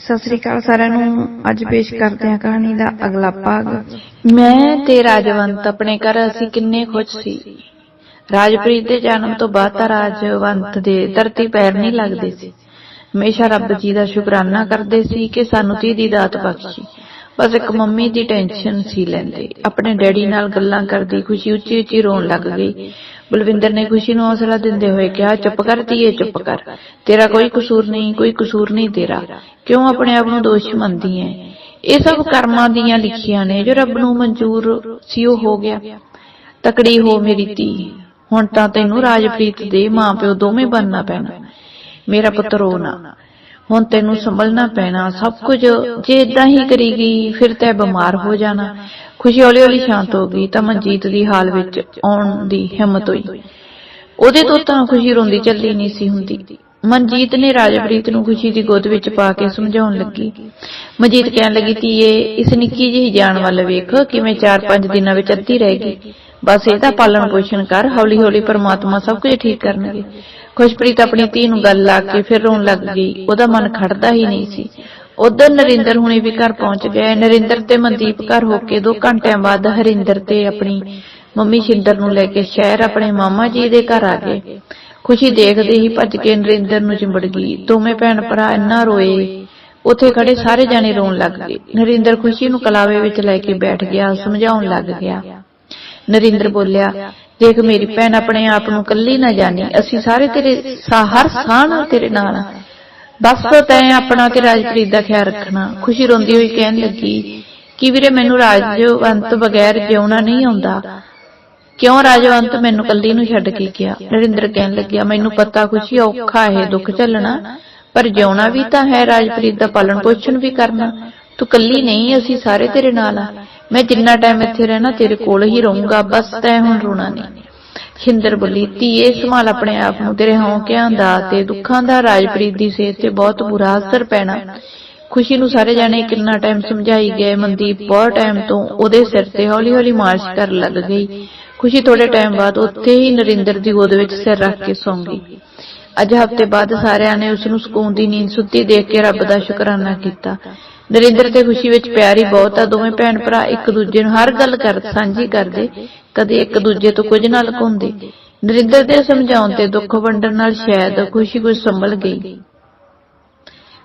ਸਤਿ ਸ੍ਰੀ ਅਕਾਲ ਸਾਰਿਆਂ ਨੂੰ। ਅੱਜ ਪੇਸ਼ ਕਰਦੇ ਹਾਂ ਕਹਾਣੀ ਦਾ ਅਗਲਾ ਭਾਗ। ਮੈਂ ਤੇ ਰਾਜਵੰਤ ਆਪਣੇ ਘਰ ਅਸੀਂ ਕਿੰਨੇ ਖੁਸ਼ ਸੀ। ਰਾਜਪ੍ਰੀਤ ਦੇ ਜਨਮ ਤੋਂ ਬਾਅਦ ਤਾਂ ਰਾਜਵੰਤ ਦੇ ਧਰਤੀ ਪੈਰ ਨਹੀਂ ਲੱਗਦੇ ਸੀ। ਹਮੇਸ਼ਾ ਰੱਬ ਜੀ ਦਾ ਸ਼ੁਕਰਾਨਾ ਕਰਦੇ ਸੀ ਕਿ ਸਾਨੂੰ ਧੀ ਦੀ ਦਾਤ ਬਖਸ਼ੀ। ਬਸ ਇੱਕ ਮੰਮੀ ਦੀ ਟੈਨਸ਼ਨ ਸੀ ਲੈਂਦੇ। ਆਪਣੇ ਡੈਡੀ ਨਾਲ ਗੱਲਾਂ ਕਰਦੀ ਖੁਸ਼ੀ ਉੱਚੀ ਉੱਚੀ ਰੋਣ ਲੱਗ ਗਈ। ਬਲਵਿੰਦਰ ਨੇ ਖੁਸ਼ੀ ਨੂੰ ਹੌਸਲਾ ਦਿੰਦੇ ਹੋਏ ਕਿਹਾ, ਚੁੱਪ ਕਰ ਧੀਏ, ਚੁੱਪ ਕਰ। ਤੇਰਾ ਕੋਈ ਕਸੂਰ ਨਹੀਂ, ਕੋਈ ਕਸੂਰ ਨਹੀਂ ਤੇਰਾ। ਕਿਉਂ ਆਪਣੇ ਆਪ ਨੂੰ ਦੋਸ਼ੀ ਮੰਨਦੀ ਹੈ ਇਹ ਸਭ ਕਰਮਾਂ ਦੀਆਂ ਲਿਖੀਆਂ ਨੇ, ਜੋ ਰੱਬ ਨੂੰ ਮਨਜ਼ੂਰ ਸੀ, ਉਹ ਹੋ ਗਿਆ। ਤਕੜੀ ਹੋ ਮੇਰੀ ਧੀ, ਹੁਣ ਤਾਂ ਤੈਨੂੰ ਰਾਜਪ੍ਰੀਤ ਦੇ ਮਾਪਿਓ ਦੋਵੇਂ ਬਣਨਾ ਪੈਣਾ। ਮੇਰਾ ਪੁੱਤ ਰੋ ਨਾ ਹੁਣ ਤੈਨੂੰ ਸੰਭਲਣਾ ਪੈਣਾ ਸਭ ਕੁਝ ਜੇ ਇਦਾਂ ਹੀ ਕਰੀ ਗਈ ਫਿਰ ਤੈ ਬਿਮਾਰ ਹੋ ਜਾਣਾ। ਖੁਸ਼ੀ ਹੌਲੀ ਹੌਲੀ ਸ਼ਾਂਤ ਹੋ ਗਈ ਤਾਂ ਮਨਜੀਤ ਦੀ ਹਾਲ ਵਿੱਚ ਆਉਣ ਦੀ ਹਿੰਮਤ ਹੋਈ। ਉਹਦੇ ਤੋਂ ਤਾਂ ਖੁਸ਼ੀ ਰੋਂਦੀ ਚੱਲੀ ਨਹੀਂ ਸੀ ਹੁੰਦੀ। ਮਨਜੀਤ ਨੇ ਰਾਜਪ੍ਰੀਤ ਨੂੰ ਖੁਸ਼ੀ ਦੀ ਗੋਦ ਵਿੱਚ ਪਾ ਕੇ ਸਮਝਾਉਣ ਲੱਗੀ। ਮਨਜੀਤ ਕਹਿਣ ਲੱਗੀ ਧੀਏ ਇਸ ਨਿੱਕੀ ਜਿਹੀ ਜਾਨ ਵੱਲ ਵੇਖ ਕਿਵੇਂ 4-5 ਦਿਨਾਂ ਵਿੱਚ ਅੱਧੀ ਰਹਿ ਗਈ। ਬਸ ਇਹਦਾ ਪਾਲਣ ਪੋਸ਼ਣ ਕਰ ਹੌਲੀ ਹੌਲੀ ਪਰਮਾਤਮਾ ਸਭ ਕੁਝ ਠੀਕ ਕਰਨਗੇ। ਖੁਸ਼ਪ੍ਰੀਤ ਆਪਣੀ ਧੀ ਨੂੰ ਗੱਲ ਲਾ ਕੇ ਫਿਰ ਰੋਣ ਲੱਗ ਗਈ। ਉਹਦਾ ਮਨ ਖੜਦਾ ਹੀ ਨਹੀਂ ਸੀ। ਉਧਰ ਨਰਿੰਦਰ ਹੁਣੇ ਵੀ ਘਰ ਪਹੁੰਚ ਗਏ ਨਰਿੰਦਰ ਤੇ ਮਨਦੀਪ ਘਰ ਹੋ ਕੇ 2 ਘੰਟਿਆਂ ਬਾਅਦ ਹਰਿੰਦਰ ਤੇ ਆਪਣੀ ਮੰਮੀ ਸ਼ਿੰਦਰ ਨੂੰ ਲੈ ਕੇ ਸ਼ਹਿਰ ਆਪਣੇ ਮਾਮਾ ਜੀ ਦੇ ਘਰ ਆ ਗਏ। ਖੁਸ਼ੀ ਦੇਖਦੇ ਹੀ ਭੱਜ ਕੇ ਨਰਿੰਦਰ ਨੂੰ ਚਿੰਬੜ ਗਈ। ਦੋਵੇਂ ਭੈਣ ਭਰਾ ਇੰਨਾ ਰੋਏ। ਉੱਥੇ ਖੜੇ ਸਾਰੇ ਜਾਣੇ ਰੋਣ ਲੱਗ ਗਏ। ਨਰਿੰਦਰ ਖੁਸ਼ੀ ਨੂੰ ਕਲਾਵੇ ਵਿੱਚ ਲੈ ਕੇ ਬੈਠ ਗਿਆ ਸਮਝਾਉਣ ਲੱਗ ਗਿਆ ਨਰਿੰਦਰ ਬੋਲਿਆ ਦੇਖ ਮੇਰੀ ਭੈਣ ਆਪਣੇ ਆਪ ਨੂੰ ਕੱਲੀ ਨਾ ਜਾਣੀ ਅਸੀਂ ਸਾਰੇ ਤੇਰੇ ਹਰ ਸਾਹ ਨਾਲ ਤੇਰੇ ਨਾਲ। ਬਸ ਤੈਂ ਆਪਣਾ ਤੇ ਰਾਜਪ੍ਰੀਤ ਦਾ ਖਿਆਲ ਰੱਖਣਾ। ਖੁਸ਼ੀ ਰੋਂਦੀ ਹੋਈ ਕਹਿਣ ਲੱਗੀ ਕਿ ਵੀਰੇ ਮੈਨੂੰ ਰਾਜਵੰਤ ਬਗੈਰ ਜਿਉਣਾ ਨਹੀਂ ਆਉਂਦਾ? ਕਿਉਂ ਰਾਜਵੰਤ ਮੈਨੂੰ ਕੱਲੀ ਨੂੰ ਛੱਡ ਕੇ ਗਿਆ? ਨਰਿੰਦਰ ਕਹਿਣ ਲੱਗਿਆ ਮੈਨੂੰ ਪਤਾ ਖੁਸ਼ੀ ਔਖਾ ਹੈ ਦੁੱਖ ਝੱਲਣਾ ਪਰ ਜਿਉਣਾ ਵੀ ਤਾਂ ਹੈ ਰਾਜਪ੍ਰੀਤ ਦਾ ਪਾਲਣ ਪੋਸ਼ਣ ਵੀ ਕਰਨਾ। ਤੂੰ ਕੱਲੀ ਨਹੀਂ ਅਸੀਂ ਸਾਰੇ ਤੇਰੇ ਨਾਲ ਆ ਮੈਂ ਜਿੰਨਾ ਟਾਈਮ ਇੱਥੇ ਰਹਿਣਾ, ਤੇਰੇ ਕੋਲ ਹੀ ਰਹੂੰਗਾ, ਬਸ ਤੈਂ ਹੁਣ ਰੋਣਾ ਨਹੀਂ। ਖਿੰਦਰ ਬੋਲੀ, ਧੀਏ, ਸੰਭਾਲ ਆਪਣੇ ਆਪ ਨੂੰ, ਤੇਰੇ ਹੌਕਿਆਂ ਦਾ ਤੇ ਦੁੱਖਾਂ ਦਾ, ਰਾਜਪ੍ਰੀਤ ਦੀ ਸਿਹਤ ਤੇ ਬਹੁਤ ਬੁਰਾ ਅਸਰ ਪੈਣਾ। ਖੁਸ਼ੀ ਨੂੰ ਸਾਰੇ ਜਾਣੇ ਕਿੰਨਾ ਟਾਈਮ ਸਮਝਾਈ ਗਏ, ਮਨਦੀਪ ਬਹੁਤ ਟਾਈਮ ਤੋਂ ਉਹਦੇ ਸਿਰ ਤੇ ਹੌਲੀ-ਹੌਲੀ ਮਾਲਿਸ਼ ਕਰਨ ਲੱਗ ਗਈ। ਖੁਸ਼ੀ ਥੋੜੇ ਟਾਈਮ ਬਾਅਦ ਉੱਥੇ ਹੀ ਨਰਿੰਦਰ ਦੀ ਗੋਦ ਵਿੱਚ ਸਿਰ ਰੱਖ ਕੇ ਸੌਂ ਗਈ। ਅੱਜ ਹਫ਼ਤੇ ਬਾਅਦ ਸਾਰਿਆਂ ਨੇ ਉਸ ਨੂੰ ਸਕੂਨ ਦੀ ਨੀਂਦ ਸੁੱਤੀ ਦੇਖ ਕੇ ਰੱਬ ਦਾ ਸ਼ੁਕਰਾਨਾ ਕੀਤਾ। ਨਰਿੰਦਰ ਤੇ ਖੁਸ਼ੀ ਵਿੱਚ ਪਿਆਰ ਬਹੁਤ ਆ, ਦੋਵੇਂ ਭੈਣ ਭਰਾ ਇੱਕ ਦੂਜੇ ਨੂੰ ਹਰ ਗੱਲ ਕਰ, ਸਾਂਝੀ ਕਰਦੇ, ਕਦੇ ਇੱਕ ਦੂਜੇ ਤੋਂ ਕੁਝ ਨਾ ਲੁਕਾਉਂਦੇ। ਨਰਿੰਦਰ ਦੇ ਸਮਝਾਉਣ ਤੇ ਦੁੱਖ ਵੰਡਣ ਨਾਲ ਸ਼ਾਇਦ ਖੁਸ਼ੀ ਕੁਝ ਸੰਭਲ ਗਈ।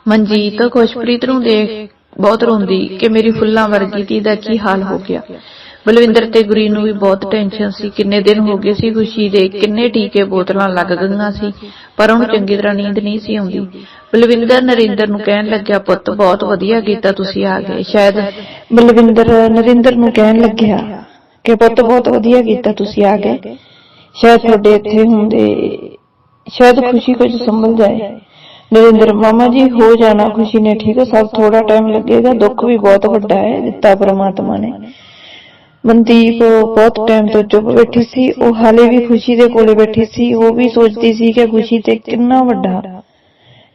ਮਨਜੀਤ, ਖੁਸ਼ਪ੍ਰੀਤ ਨੂੰ ਦੇਖ ਬਹੁਤ ਰੋਂਦੀ ਕਿ ਮੇਰੀ ਫੁੱਲਾਂ ਵਰਗੀ ਧੀ ਦਾ ਕੀ ਹਾਲ ਹੋ ਗਿਆ। ਬਲਵਿੰਦਰ ਤੇ ਗੁਰੀ ਨੂੰ ਵੀ ਬਹੁਤ ਟੈਨਸ਼ਨ ਸੀ। ਕਿੰਨੇ ਦਿਨ ਹੋ ਗਏ ਸੀ ਖੁਸ਼ੀ ਦੇ, ਕਿੰਨੇ ਟੀਕੇ ਬੋਤਲਾਂ ਲੱਗ ਗਈਆਂ ਸੀ, ਪਰ ਉਹਨੂੰ ਚੰਗੀ ਤਰ੍ਹਾਂ ਨੀਂਦ ਨਹੀਂ ਸੀ ਆਉਂਦੀ। ਬਲਵਿੰਦਰ ਨਰਿੰਦਰ ਨੂੰ ਕਹਿਣ ਲੱਗਿਆ, ਪੁੱਤ, ਬਹੁਤ ਵਧੀਆ ਕੀਤਾ ਤੁਸੀਂ ਆ ਗਏ। ਸ਼ਾਇਦ ਬਲਵਿੰਦਰ ਨਰਿੰਦਰ ਨੂੰ ਕਹਿਣ ਲੱਗਿਆ ਕਿ, ਪੁੱਤ, ਬਹੁਤ ਵਧੀਆ ਕੀਤਾ ਤੁਸੀਂ ਆ ਗਏ। ਸ਼ਾਇਦ ਤੁਹਾਡੇ ਇੱਥੇ ਹੁੰਦੇ, ਸ਼ਾਇਦ ਖੁਸ਼ੀ ਕੁਝ ਸੰਭਲ ਜਾਏ। ਨਰਿੰਦਰ, ਮਾਮਾ ਜੀ, ਹੋ ਜਾਣਾ ਖੁਸ਼ੀ ਨੇ, ਠੀਕ ਹੈ, ਸਭ ਥੋੜਾ ਟਾਈਮ ਲੱਗੇਗਾ, ਦੁੱਖ ਵੀ ਬਹੁਤ ਵੱਡਾ ਹੈ, ਦਿੱਤਾ ਪ੍ਰਮਾਤਮਾ ਨੇ। ਮਨਦੀਪ ਬਹੁਤ ਟਾਈਮ ਤੋਂ ਚੁੱਪ ਬੈਠੀ ਸੀ, ਉਹ ਹਾਲੇ ਵੀ ਖੁਸ਼ੀ ਦੇ ਕੋਲੇ ਬੈਠੀ ਸੀ, ਉਹ ਵੀ ਸੋਚਦੀ ਸੀ ਕਿ ਖੁਸ਼ੀ ਤੇ ਕਿੰਨਾ ਵੱਡਾ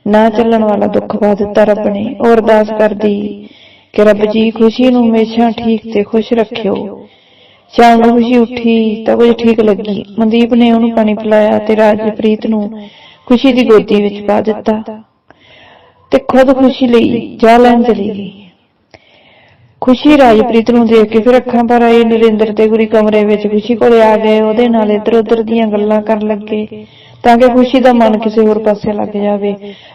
ਨਾ ਚੱਲਣ ਵਾਲਾ ਦੁੱਖ ਪਾ ਦਿੱਤਾ ਰੱਬ ਨੇ, ਉਹ ਅਰਦਾਸ ਕਰਦੀ ਕਿ ਰੱਬ ਜੀ, ਖੁਸ਼ੀ ਨੂੰ ਹਮੇਸ਼ਾ ਠੀਕ ਤੇ ਖੁਸ਼ ਰੱਖਿਓ। ਸ਼ਾਮ ਨੂੰ ਖੁਸ਼ੀ ਉੱਠੀ ਤਾਂ ਕੁਝ ਠੀਕ ਲੱਗੀ। ਮਨਦੀਪ ਨੇ ਉਹਨੂੰ ਪਾਣੀ ਪਿਲਾਇਆ ਤੇ ਰਾਜਪ੍ਰੀਤ ਨੂੰ ਖੁਸ਼ੀ ਦੀ ਗੋਦੀ ਵਿੱਚ ਪਾ ਦਿੱਤਾ ਤੇ ਖੁਦ ਖੁਸ਼ੀ ਲਈ ਜਾ ਲੈਣ ਚਲੀ ਗਈ। ਖੁਸ਼ੀ ਰਾਜਪ੍ਰੀਤ ਨੂੰ ਦੇਖ ਕੇ ਫਿਰ ਅੱਖਾਂ ਭਰ ਆਈ ਨਰਿੰਦਰ ਤੇ ਗੁਰੀ ਕਮਰੇ ਵਿੱਚ ਖੁਸ਼ੀ ਕੋਲੇ ਆ ਗਏ, ਉਹਦੇ ਨਾਲ ਇੱਧਰ ਉੱਧਰ ਦੀਆਂ ਗੱਲਾਂ ਕਰਨ ਲੱਗੇ, ਤਾਂ ਕਿ ਖੁਸ਼ੀ ਦਾ ਮਨ ਕਿਸੇ ਹੋਰ ਪਾਸੇ ਲੱਗ ਜਾਵੇ।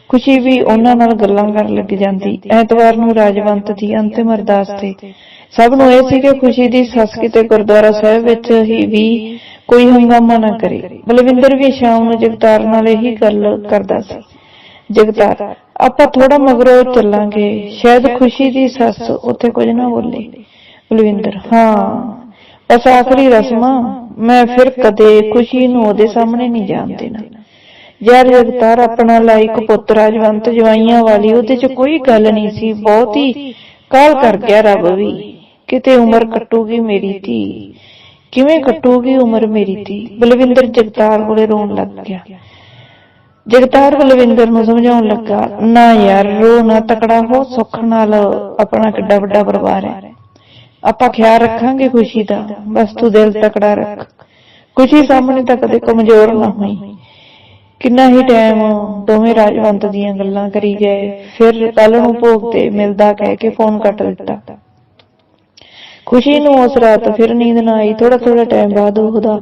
ਖੁਸ਼ੀ ਵੀ ਉਹਨਾਂ ਨਾਲ ਗੱਲਾਂ ਕਰਨ ਲੱਗ ਜਾਂਦੀ। ਐਤਵਾਰ ਨੂੰ ਰਾਜਵੰਤ ਦੀ ਅੰਤਿਮ ਅਰਦਾਸ ਤੇ ਸਭ ਨੂੰ ਇਹ ਸੀ ਕਿ ਖੁਸ਼ੀ ਦੀ ਸੱਸ ਕਿਤੇ ਗੁਰਦੁਆਰਾ ਸਾਹਿਬ ਵਿੱਚ ਹੀ ਵੀ ਕੋਈ ਹੰਗਾਮਾ ਨਾ ਕਰੇ। ਬਲਵਿੰਦਰ ਵੀ ਸ਼ਾਮ ਨੂੰ ਜਗਤਾਰ ਨਾਲ ਇਹੀ ਗੱਲ ਕਰਦਾ ਸੀ। ਜਗਤਾਰ ਆਪਾਂ ਥੋੜਾ ਮਗਰੋਂ ਚੱਲਾਂਗੇ। ਸ਼ਾਇਦ ਖੁਸ਼ੀ ਦੀ ਸੱਸ ਉੱਥੇ ਕੁਝ ਨਾ ਬੋਲੀ। ਬਲਵਿੰਦਰ, ਹਾਂ। ਬਸ ਆਖਰੀ ਰਸਮਾਂ। ਮੈਂ ਫਿਰ ਕਦੇ ਖੁਸ਼ੀ ਨੂੰ ਉਹਦੇ ਸਾਹਮਣੇ ਨਹੀਂ ਜਾਣ ਦੇਣਾ। ਯਾਰ ਜਗਤਾਰ, ਆਪਣਾ ਲਾਇਕ ਪੁੱਤ ਰਾਜਵੰਤ ਜਵਾਈਆਂ ਵਾਲੀ, ਉਹਦੇ 'ਚ ਕੋਈ ਗੱਲ ਨਹੀਂ ਸੀ। ਬਹੁਤ ਹੀ ਕਾਲ ਕਰ ਗਿਆ ਰੱਬ ਵੀ। ਕਿਤੇ ਉਮਰ ਕੱਟੂਗੀ ਮੇਰੀ ਧੀ। ਕਿਵੇਂ ਕੱਟੂਗੀ ਉਮਰ ਮੇਰੀ ਧੀ? ਬਲਵਿੰਦਰ ਜਗਤਾਰ ਕੋਲੇ ਰੋਣ ਲੱਗ ਗਿਆ। ਜਗਤਾਰ ਬਲਵਿੰਦਰ ਨੂੰ ਸਮਝਾਉਣ ਲੱਗਾ, ਨਾ ਯਾਰ, ਰੋ ਨਾ ਤਕੜਾ ਹੋ, ਸੁੱਖ ਨਾਲ ਆਪਣਾ ਕਿੱਡਾ ਵੱਡਾ ਪਰਿਵਾਰ ਹੈ। ਆਪਾਂ ਖਿਆਲ ਰੱਖਾਂਗੇ ਖੁਸ਼ੀ ਦਾ, ਬਸ ਤੂੰ ਦਿਲ ਤਕੜਾ ਰੱਖ। ਖੁਸ਼ੀ ਸਾਹਮਣੇ ਤਾਂ ਕਦੇ ਕਮਜ਼ੋਰ ਨਾ ਹੋਈ। ਕਿੰਨਾ ਹੀ ਟਾਈਮ ਦੋਵੇਂ ਰਾਜਵੰਤ ਦੀਆਂ ਗੱਲਾਂ ਕਰੀ ਗਏ, ਫਿਰ ਕੱਲ ਨੂੰ ਭੋਗ ਤੇ ਮਿਲਦਾ ਕਹਿ ਕੇ ਫੋਨ ਕੱਟ ਦਿੱਤਾ ਖੁਸ਼ੀ ਨੂੰ ਉਸ ਰਾਤ ਫਿਰ ਨੀਂਦ ਨਾ ਆਈ ਥੋੜਾ ਥੋੜਾ ਟਾਈਮ ਬਾਅਦ ਉਹਦਾ